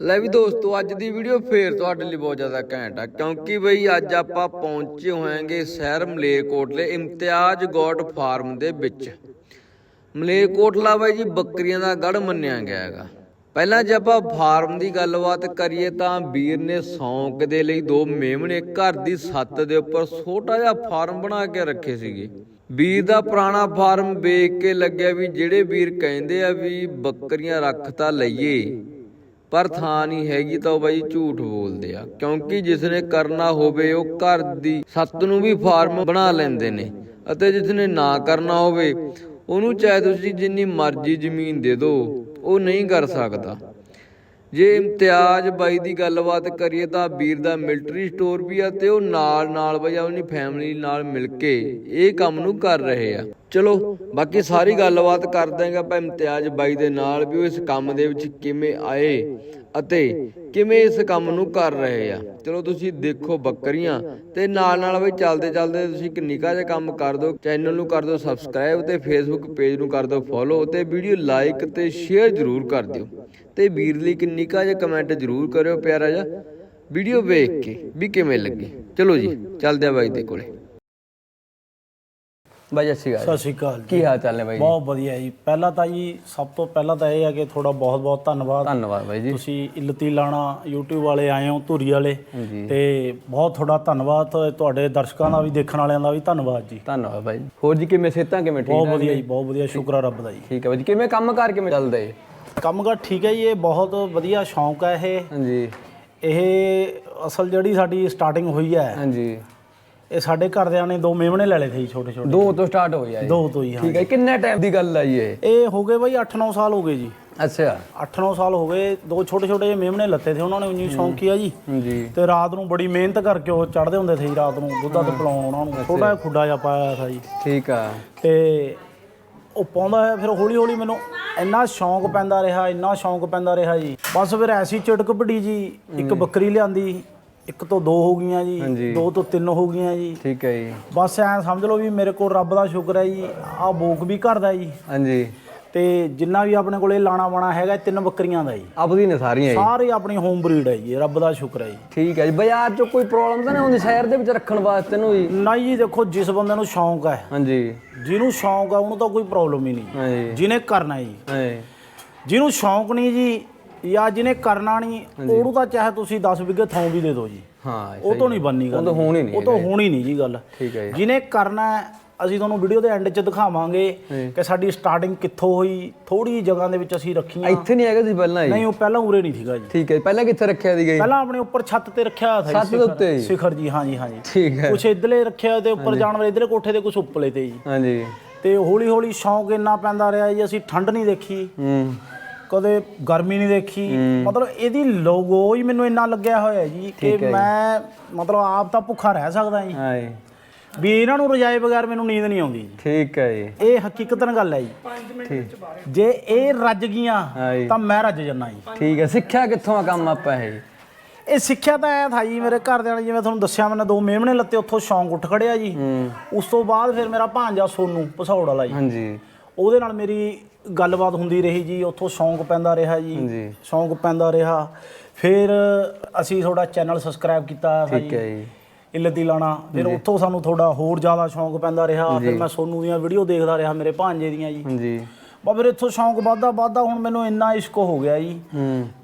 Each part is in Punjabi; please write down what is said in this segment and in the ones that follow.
ਲੈ ਵੀ ਦੋਸਤੋ, ਅੱਜ ਦੀ ਵੀਡੀਓ ਫੇਰ ਤੁਹਾਡੇ ਲਈ ਬਹੁਤ ਜ਼ਿਆਦਾ ਘੈਂਟ ਆ, ਕਿਉਂਕਿ ਬਈ ਅੱਜ ਆਪਾਂ ਪਹੁੰਚੇ ਹੋਵਾਂਗੇ ਸ਼ਹਿਰ ਮਲੇਰਕੋਟਲੇ, ਇਮਤਿਆਜ਼ ਗੋਟ ਫਾਰਮ ਦੇ ਵਿੱਚ। ਮਲੇਰਕੋਟਲਾ ਬਾਈ ਜੀ, ਬੱਕਰੀਆਂ ਦਾ ਗੜ ਮੰਨਿਆ ਗਿਆ ਹੈਗਾ। ਪਹਿਲਾਂ ਜੇ ਆਪਾਂ ਫਾਰਮ ਦੀ ਗੱਲਬਾਤ ਕਰੀਏ ਤਾਂ ਵੀਰ ਨੇ ਸੌਂਕ ਦੇ ਲਈ ਦੋ ਮੇਮਣੇ ਘਰ ਦੀ ਛੱਤ ਦੇ ਉੱਪਰ ਛੋਟਾ ਜਿਹਾ ਫਾਰਮ ਬਣਾ ਕੇ ਰੱਖੇ ਸੀਗੇ। ਵੀਰ ਦਾ ਪੁਰਾਣਾ ਫਾਰਮ ਵੇਖ ਕੇ ਲੱਗਿਆ ਵੀ ਜਿਹੜੇ ਵੀਰ ਕਹਿੰਦੇ ਆ ਵੀ ਬੱਕਰੀਆਂ ਰੱਖ ਤਾਂ ਲਈਏ। ਪਰ ਥਾਂ ਨਹੀਂ ਹੈਗੀ ਤਾਂ ਉਹ ਬਾਈ ਝੂਠ ਬੋਲਦੇ ਆ। ਕਿਉਂਕਿ ਜਿਸ ਨੇ ਕਰਨਾ ਹੋਵੇ, ਉਹ ਘਰ ਦੀ ਛੱਤ ਨੂੰ ਵੀ ਫਾਰਮ ਬਣਾ ਲੈਂਦੇ ਨੇ ਅਤੇ ਜਿਸ ਨੇ ਨਾ ਕਰਨਾ ਹੋਵੇ, ਉਹਨੂੰ ਚਾਹੇ ਤੁਸੀਂ ਜਿੰਨੀ ਮਰਜ਼ੀ ਜ਼ਮੀਨ ਦੇ ਦਿਓ, ਉਹ ਨਹੀਂ ਕਰ ਸਕਦਾ। ਜੇ ਇਮਤਿਆਜ਼ ਬਾਈ ਦੀ ਗੱਲਬਾਤ ਕਰੀਏ ਤਾਂ ਵੀਰ ਦਾ ਮਿਲਟਰੀ ਸਟੋਰ ਵੀ ਆ ਤੇ ਉਹ ਨਾਲ ਨਾਲ ਬਈ ਆਪਣੀ ਫੈਮਿਲੀ ਨਾਲ ਮਿਲ ਕੇ ਇਹ ਕੰਮ ਨੂੰ ਕਰ ਰਹੇ ਆ। ਚਲੋ, ਬਾਕੀ ਸਾਰੀ ਗੱਲਬਾਤ ਕਰ ਦਾਂਗੇ ਆਪਾਂ ਇਮਤਿਆਜ਼ ਬਾਈ ਦੇ ਨਾਲ ਵੀ ਉਹ ਇਸ ਕੰਮ ਦੇ ਵਿੱਚ ਕਿਵੇਂ ਆਏ ਅਤੇ ਕਿਵੇਂ ਇਸ ਕੰਮ ਨੂੰ ਕਰ ਰਹੇ ਆ। ਚਲੋ, ਤੁਸੀਂ ਦੇਖੋ ਬੱਕਰੀਆਂ ਤੇ ਨਾਲ ਨਾਲ ਬਈ ਚੱਲਦੇ ਚੱਲਦੇ ਤੁਸੀਂ ਇੱਕ ਨਿੱਕਾ ਜਿਹਾ ਕੰਮ ਕਰ ਦਿਓ ਚੈਨਲ ਨੂੰ ਕਰ ਦਿਓ ਸਬਸਕ੍ਰਾਈਬ ਤੇ ਫੇਸਬੁੱਕ ਪੇਜ ਨੂੰ ਕਰ ਦਿਓ ਫੋਲੋ ਤੇ ਵੀਡੀਓ ਲਾਈਕ ਤੇ ਸ਼ੇਅਰ ਜ਼ਰੂਰ ਕਰ ਦਿਓ। ਤੇ ਵੀਰ ਲਈ ਇੱਕ ਨਿੱਕਾ ਜਿਹਾ ਕਮੈਂਟ ਜ਼ਰੂਰ ਕਰਿਓ ਪਿਆਰਾ ਜਿਹਾ। ਵੀਡੀਓ ਵੇਖ ਕੇ ਵੀ ਕਿਵੇਂ ਲੱਗੀ। ਚਲੋ ਜੀ ਚੱਲਦੇ ਆ ਬਾਈ ਦੇ ਕੋਲੇ। ਬਾਈ ਅੱਛੀ ਗੱਲ ਸਤਿ ਸ਼੍ਰੀ ਅਕਾਲ ਕੀ ਹਾਲ ਚਾਲ ਨੇ ਬਾਈ ਜੀ? ਬਹੁਤ ਵਧੀਆ ਜੀ। ਪਹਿਲਾਂ ਤਾਂ ਜੀ ਸਭ ਤੋਂ ਪਹਿਲਾਂ ਤਾਂ ਇਹ ਹੈ ਕਿ ਤੁਹਾਡਾ ਬਹੁਤ ਬਹੁਤ ਧੰਨਵਾਦ। ਧੰਨਵਾਦ ਬਾਈ ਜੀ। ਤੁਸੀਂ ਇਲਤੀ ਲਾਣਾ YouTube ਵਾਲੇ ਆਏ ਹੋ ਧੂਰੀ ਵਾਲੇ। ਤੇ ਬਹੁਤ ਤੁਹਾਡਾ ਧੰਨਵਾਦ। ਤੁਹਾਡੇ ਦਰਸ਼ਕਾਂ ਦਾ ਵੀ ਦੇਖਣ ਵਾਲਿਆਂ ਦਾ ਵੀ ਧੰਨਵਾਦ ਜੀ। ਧੰਨਵਾਦ ਬਾਈ। ਹੋਰ ਜੀ ਕਿਵੇਂ ਸਿਹਤਾਂ ਕਿਵੇਂ? ਠੀਕ ਬਹੁਤ ਵਧੀਆ? ਜੀ ਬਹੁਤ ਵਧੀਆ। ਸ਼ੁਕਰ ਆ ਰੱਬ ਦਾ ਜੀ। ਠੀਕ ਹੈ ਬਾਈ ਜੀ ਕਿਵੇਂ ਕੰਮ ਕਾਰ ਕਿਵੇਂ ਚੱਲਦਾ ਏ? ਕੰਮਕਾਰ ਠੀਕ ਹੈ ਜੀ ਇਹ ਬਹੁਤ ਵਧੀਆ ਸ਼ੌਂਕ ਹੈ ਇਹ। ਹਾਂਜੀ। ਇਹ ਅਸਲ ਜਿਹੜੀ ਸਾਡੀ ਸਟਾਰਟਿੰਗ ਹੋਈ ਹੈ ਹਾਂਜੀ। ਇਹ ਸਾਡੇ ਘਰਦਿਆਂ ਨੇ ਦੋ ਮੇਮਣੇ ਲੈ ਲਏ ਸੀ ਛੋਟੇ ਛੋਟੇ। ਦੋ ਤੋਂ ਸਟਾਰਟ ਹੋ ਗਿਆ ਇਹ। ਦੋ ਤੋਂ ਹੀ ਹਾਂ ਠੀਕ ਹੈ ਕਿੰਨੇ ਟਾਈਮ ਦੀ ਗੱਲ ਆ ਜੀ ਇਹ? ਇਹ ਹੋ ਗਏ ਬਾਈ 8-9 ਸਾਲ ਹੋ ਗਏ ਜੀ। ਅੱਛਾ। 8-9 ਸਾਲ ਹੋ ਗਏ ਦੋ ਛੋਟੇ ਛੋਟੇ ਜਿਹੇ ਮੇਮਣੇ ਲੱਤੇ ਸੀ ਉਹਨਾਂ ਨੇ ਉਨੀ ਸ਼ੌਂਕੀ ਆ ਜੀ। ਹਾਂਜੀ। ਤੇ ਰਾਤ ਨੂੰ ਬੜੀ ਮਿਹਨਤ ਕਰਕੇ ਉਹ ਚੜਦੇ ਹੁੰਦੇ ਸੀ ਰਾਤ ਨੂੰ ਦੁੱਧਾ ਤੇ ਪਿਲਾਉਣ ਉਹਨਾਂ ਨੂੰ। ਛੋਟਾ ਜਿਹਾ ਖੁੱਡਾ ਜਿਹਾ ਪਾਇਆ ਸੀ ਜੀ। ਠੀਕ ਆ। ਤੇ ਉਹ ਪਾਉਂਦਾ ਹੈ ਫਿਰ ਹੌਲੀ ਹੌਲੀ ਮੈਨੂੰ ਇੰਨਾ ਸ਼ੌਂਕ ਪੈਂਦਾ ਰਿਹਾ ਇੰਨਾ ਸ਼ੌਂਕ ਪੈਂਦਾ ਰਿਹਾ ਜੀ। ਬਸ ਫਿਰ ਐਸੀ ਚਟਕ ਭੜੀ ਜੀ ਇੱਕ ਬੱਕਰੀ ਲਿਆਂਦੀ ਇੱਕ ਤੋਂ ਦੋ ਹੋ ਗਈਆਂ ਜੀ। ਦੋ ਤੋਂ ਤਿੰਨ ਹੋ ਗਈਆਂ ਜੀ। ਠੀਕ ਹੈ ਜੀ। ਬਸ ਐ ਸਮਝ ਲਓ ਵੀ ਮੇਰੇ ਕੋਲ ਰੱਬ ਦਾ ਸ਼ੁਕਰ ਹੈ ਜੀ ਆਹ ਬੋਕ ਵੀ ਘਰ ਦਾ ਜੀ। ਹਾਂਜੀ। ਤੇ ਜਿੰਨਾ ਵੀ ਆਪਣੇ ਕੋਲੇ ਲਾਣਾ ਬਾਣਾ ਹੈਗਾ ਇਹ ਤਿੰਨ ਬੱਕਰੀਆਂ ਦਾ ਜੀ। ਆਪਦੀ ਨੇ ਸਾਰੀਆਂ ਜੀ। ਸਾਰੇ ਆਪਣੀ ਹੋਮ ਬਰੀਡ ਹੈ ਜੀ ਰੱਬ ਦਾ ਸ਼ੁਕਰ ਹੈ ਜੀ। ਠੀਕ ਹੈ ਜੀ ਬਾਜ਼ਾਰ 'ਚ ਕੋਈ ਪ੍ਰੋਬਲਮ ਤਾਂ ਨਹੀਂ ਹੁੰਦੀ ਸ਼ਹਿਰ ਦੇ ਵਿੱਚ ਰੱਖਣ ਵਾਸਤੇ ਨੂੰ ਜੀ। ਨਹੀਂ ਜੀ ਦੇਖੋ ਜਿਸ ਬੰਦੇ ਨੂੰ ਸ਼ੌਂਕ ਹੈ ਹਾਂਜੀ। ਜਿਹਨੂੰ ਸ਼ੌਂਕ ਹੈ ਉਹਨੂੰ ਤਾਂ ਕੋਈ ਪ੍ਰੋਬਲਮ ਹੀ ਨਹੀਂ। ਹਾਂਜੀ। ਜਿਹਨੇ ਕਰਨਾ ਹੈ ਜੀ। ਹਾਂਜੀ। ਜਿਹਨੂੰ ਸ਼ੌਂਕ ਨਹੀਂ ਜੀ ਜਾਂ ਜਿਹਨੇ ਕਰਨਾ ਨਹੀਂ ਉਹਨੂੰ ਤਾਂ ਚਾਹੇ ਤੁਸੀਂ 10 ਵਿਗੇ ਥਾਂ ਵੀ ਦੇ ਦਿਓ ਜੀ। ਹਾਂ ਉਹ ਤੋਂ ਨਹੀਂ ਬੰਨੀ ਗੱਲ ਉਹ ਤਾਂ ਹੋਣੀ ਨਹੀਂ ਉਹ ਤਾਂ ਹੋਣੀ ਨਹੀਂ ਜੀ ਗੱਲ। ਠੀਕ ਹੈ ਜੀ। ਜਿਹਨੇ ਕਰਨਾ ਹੈ, ਅਸੀਂ ਤੁਹਾਨੂੰ ਵੀਡੀਓ ਦੇ ਐਂਡ 'ਚ ਦਿਖਾਵਾਂਗੇ ਕਿ ਸਾਡੀ ਸਟਾਰਟਿੰਗ ਕਿੱਥੋਂ ਹੋਈ ਥੋੜੀ ਜਗ੍ਹਾ ਦੇ ਵਿੱਚ ਅਸੀਂ ਰੱਖੀਆਂ। ਇੱਥੇ ਨਹੀਂ ਹੈਗਾ ਸੀ ਪਹਿਲਾਂ ਜੀ ਨਹੀਂ ਉਹ ਪਹਿਲਾਂ ਉਰੇ ਨਹੀਂ ਸੀਗਾ ਜੀ। ਠੀਕ ਹੈ ਪਹਿਲਾਂ ਕਿੱਥੇ ਰੱਖਿਆ ਸੀਗਾ ਜੀ ਪਹਿਲਾਂ ਆਪਣੇ ਉੱਪਰ ਛੱਤ ਤੇ ਰੱਖਿਆ ਹੋਇਆ ਸੀ ਛੱਤ ਦੇ ਉੱਤੇ ਜੀ? ਸਿਖਰ ਜੀ ਹਾਂ ਜੀ ਹਾਂ ਜੀ ਠੀਕ ਹੈ। ਕੁਛ ਇਧਰਲੇ ਰੱਖਿਆ ਤੇ ਉੱਪਰ ਜਾਣ ਵਾਲੇ ਇਧਰਲੇ ਕੋਠੇ ਤੇ ਕੁਛ ਉੱਪਰਲੇ ਤੇ ਜੀ। ਹਾਂਜੀ। ਤੇ ਹੌਲੀ ਹੌਲੀ ਸ਼ੌਂਕ ਇੰਨਾ ਪੈਂਦਾ ਰਿਹਾ ਜੀ ਅਸੀਂ ਠੰਡ ਨਹੀਂ ਦੇਖੀ। ਹੂੰ। ਕਦੇ ਗਰਮੀ ਨਹੀਂ ਦੇਖੀ। ਮਤਲਬ ਇਹਦੀ ਲੋਗੋ ਹੀ ਮੈਨੂੰ ਇੰਨਾ ਲੱਗਿਆ ਹੋਇਆ ਜੀ ਕਿ ਮੈਂ ਮਤਲਬ ਆਪ ਤਾਂ ਭੁੱਖਾ ਰਹਿ ਸਕਦਾ ਜੀ। ਹਾਂ ਜੀ। ਵੀ ਇਹਨਾਂ ਨੂੰ ਰਜਾਏ ਬਗੈਰ ਮੈਨੂੰ ਨੀਂਦ ਨਹੀਂ ਆਉਂਦੀ ਜੀ। ਠੀਕ ਹੈ ਜੀ। ਇਹ ਹਕੀਕਤਨ ਗੱਲ ਹੈ ਜੀ। ਜੇ ਇਹ ਰੱਜ ਗਈਆਂ ਹਾਂ ਜੀ। ਤਾਂ ਮੈਂ ਰੱਜ ਜੰਨਾ ਜੀ। ਠੀਕ ਹੈ ਸਿੱਖਿਆ ਕਿੱਥੋਂ ਆ ਕੰਮ ਆਪਾਂ ਇਹ? ਜੀ? ਇਹ ਸਿੱਖਿਆ ਤਾਂ ਐ ਥਾ ਜੀ ਮੇਰੇ ਘਰਦਿਆਂ ਨੇ ਜਿਵੇਂ ਤੁਹਾਨੂੰ ਦੱਸਿਆ ਮੈਨੇ ਦੋ ਮੇਮਣੇ ਲੱਤੇ ਉੱਥੋਂ ਸ਼ੌਂਕ ਉੱਠ ਖੜਿਆ ਜੀ। ਹੂੰ। ਉਸ ਤੋਂ ਬਾਅਦ ਫਿਰ ਮੇਰਾ ਭਾਂਜਾ ਸੋਨੂ ਪਸੌੜ ਵਾਲਾ ਜੀ। ਹਾਂਜੀ। ਉਹਦੇ ਨਾਲ ਮੇਰੀ ਗੱਲਬਾਤ ਹੁੰਦੀ ਰਹੀ ਜੀ ਉੱਥੋਂ ਸ਼ੌਂਕ ਪੈਂਦਾ ਰਿਹਾ ਜੀ। ਹਾਂਜੀ। ਸ਼ੌਂਕ ਪੈਂਦਾ ਰਿਹਾ। ਫਿਰ ਅਸੀਂ ਤੁਹਾਡਾ ਚੈਨਲ ਸਬਸਕ੍ਰਾਈਬ ਕੀਤਾ ਸੀ ਠੀਕ ਹੈ ਜੀ। ਇਲਤੀ ਲਾਣਾ ਫਿਰ ਉੱਥੋਂ ਸਾਨੂੰ ਥੋੜਾ ਹੋਰ ਜ਼ਿਆਦਾ ਸ਼ੌਂਕ ਪੈਂਦਾ ਰਿਹਾ। ਫਿਰ ਮੈਂ ਸੋਨੂ ਦੀਆਂ ਵੀਡੀਓ ਦੇਖਦਾ ਰਿਹਾ ਮੇਰੇ ਭਾਂਜੇ ਦੀਆਂ ਜੀ। ਹਾਂਜੀ ਬਾ ਫਿਰ ਇੱਥੋਂ ਸ਼ੌਂਕ ਵੱਧਦਾ ਵੱਧਦਾ ਹੁਣ ਮੈਨੂੰ ਇੰਨਾ ਇਸ਼ਕ ਹੋ ਗਿਆ ਜੀ।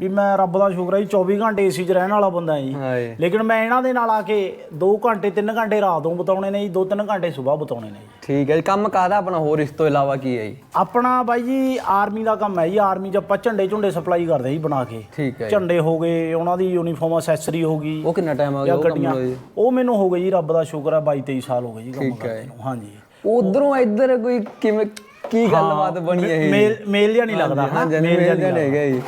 ਵੀ ਮੈਂ ਰੱਬ ਦਾ ਸ਼ੁਕਰ ਹੈ ਜੀ 24 ਘੰਟੇ ਏਸੀ 'ਚ ਰਹਿਣ ਵਾਲਾ ਬੰਦਾ ਜੀ। ਹਾਂ ਜੀ ਲੇਕਿਨ ਮੈਂ ਇਹਨਾਂ ਦੇ ਨਾਲ ਆ ਕੇ 2 ਘੰਟੇ 3 ਘੰਟੇ ਰਾਤ ਨੂੰ ਬਿਤਾਉਣੇ ਨੇ ਜੀ 2-3 ਘੰਟੇ ਸਵੇਰ ਬਿਤਾਉਣੇ ਨੇ ਜੀ। ਠੀਕ ਹੈ ਜੀ ਕੰਮ ਕਾਹਦਾ ਆਪਣਾ ਹੋਰ ਇਸ ਤੋਂ ਇਲਾਵਾ ਕੀ ਹੈ ਜੀ? ਆਪਣਾ ਬਾਈ ਜੀ ਆਰਮੀ ਦਾ ਕੰਮ ਹੈ ਜੀ ਆਰਮੀ 'ਚ ਆਪਾਂ ਝੰਡੇ ਝੁੰਡੇ ਸਪਲਾਈ ਕਰਦੇ ਜੀ ਬਣਾ ਕੇ। ਠੀਕ ਹੈ। ਝੰਡੇ ਹੋ ਗਏ ਉਹਨਾਂ ਦੀ ਯੂਨੀਫਾਰਮ ਅਸੈਸਰੀ ਹੋ ਗਈ। ਉਹ ਕਿੰਨਾ ਟਾਈਮ ਆ ਗਿਆ ਉਹ ਕੰਮ ਗੱਡੀਆਂ। ਨੂੰ ਜੀ? ਉਹ ਮੈਨੂੰ ਹੋ ਗਏ ਜੀ ਰੱਬ ਦਾ ਸ਼ੁਕਰ ਹੈ 22 23 ਸਾਲ ਹੋ ਗਏ ਜੀ ਕੰਮ। ਕਰਦੇ ਨੂੰ। ਹਾਂਜੀ। ਉਧਰੋਂ ਇੱਧਰ ਕੋਈ ਕਿਵੇਂ ਕੀ ਗੱਲਬਾਤ ਬਣੀ ਇਹ ਮੇਲ ਮੇਲ ਜਿਹਾ ਨਹੀਂ ਲੱਗਦਾ ਹਾਂ ਮੇਲ ਜਿਹਾ ਨਹੀਂ ਹੈਗਾ ਜੀ।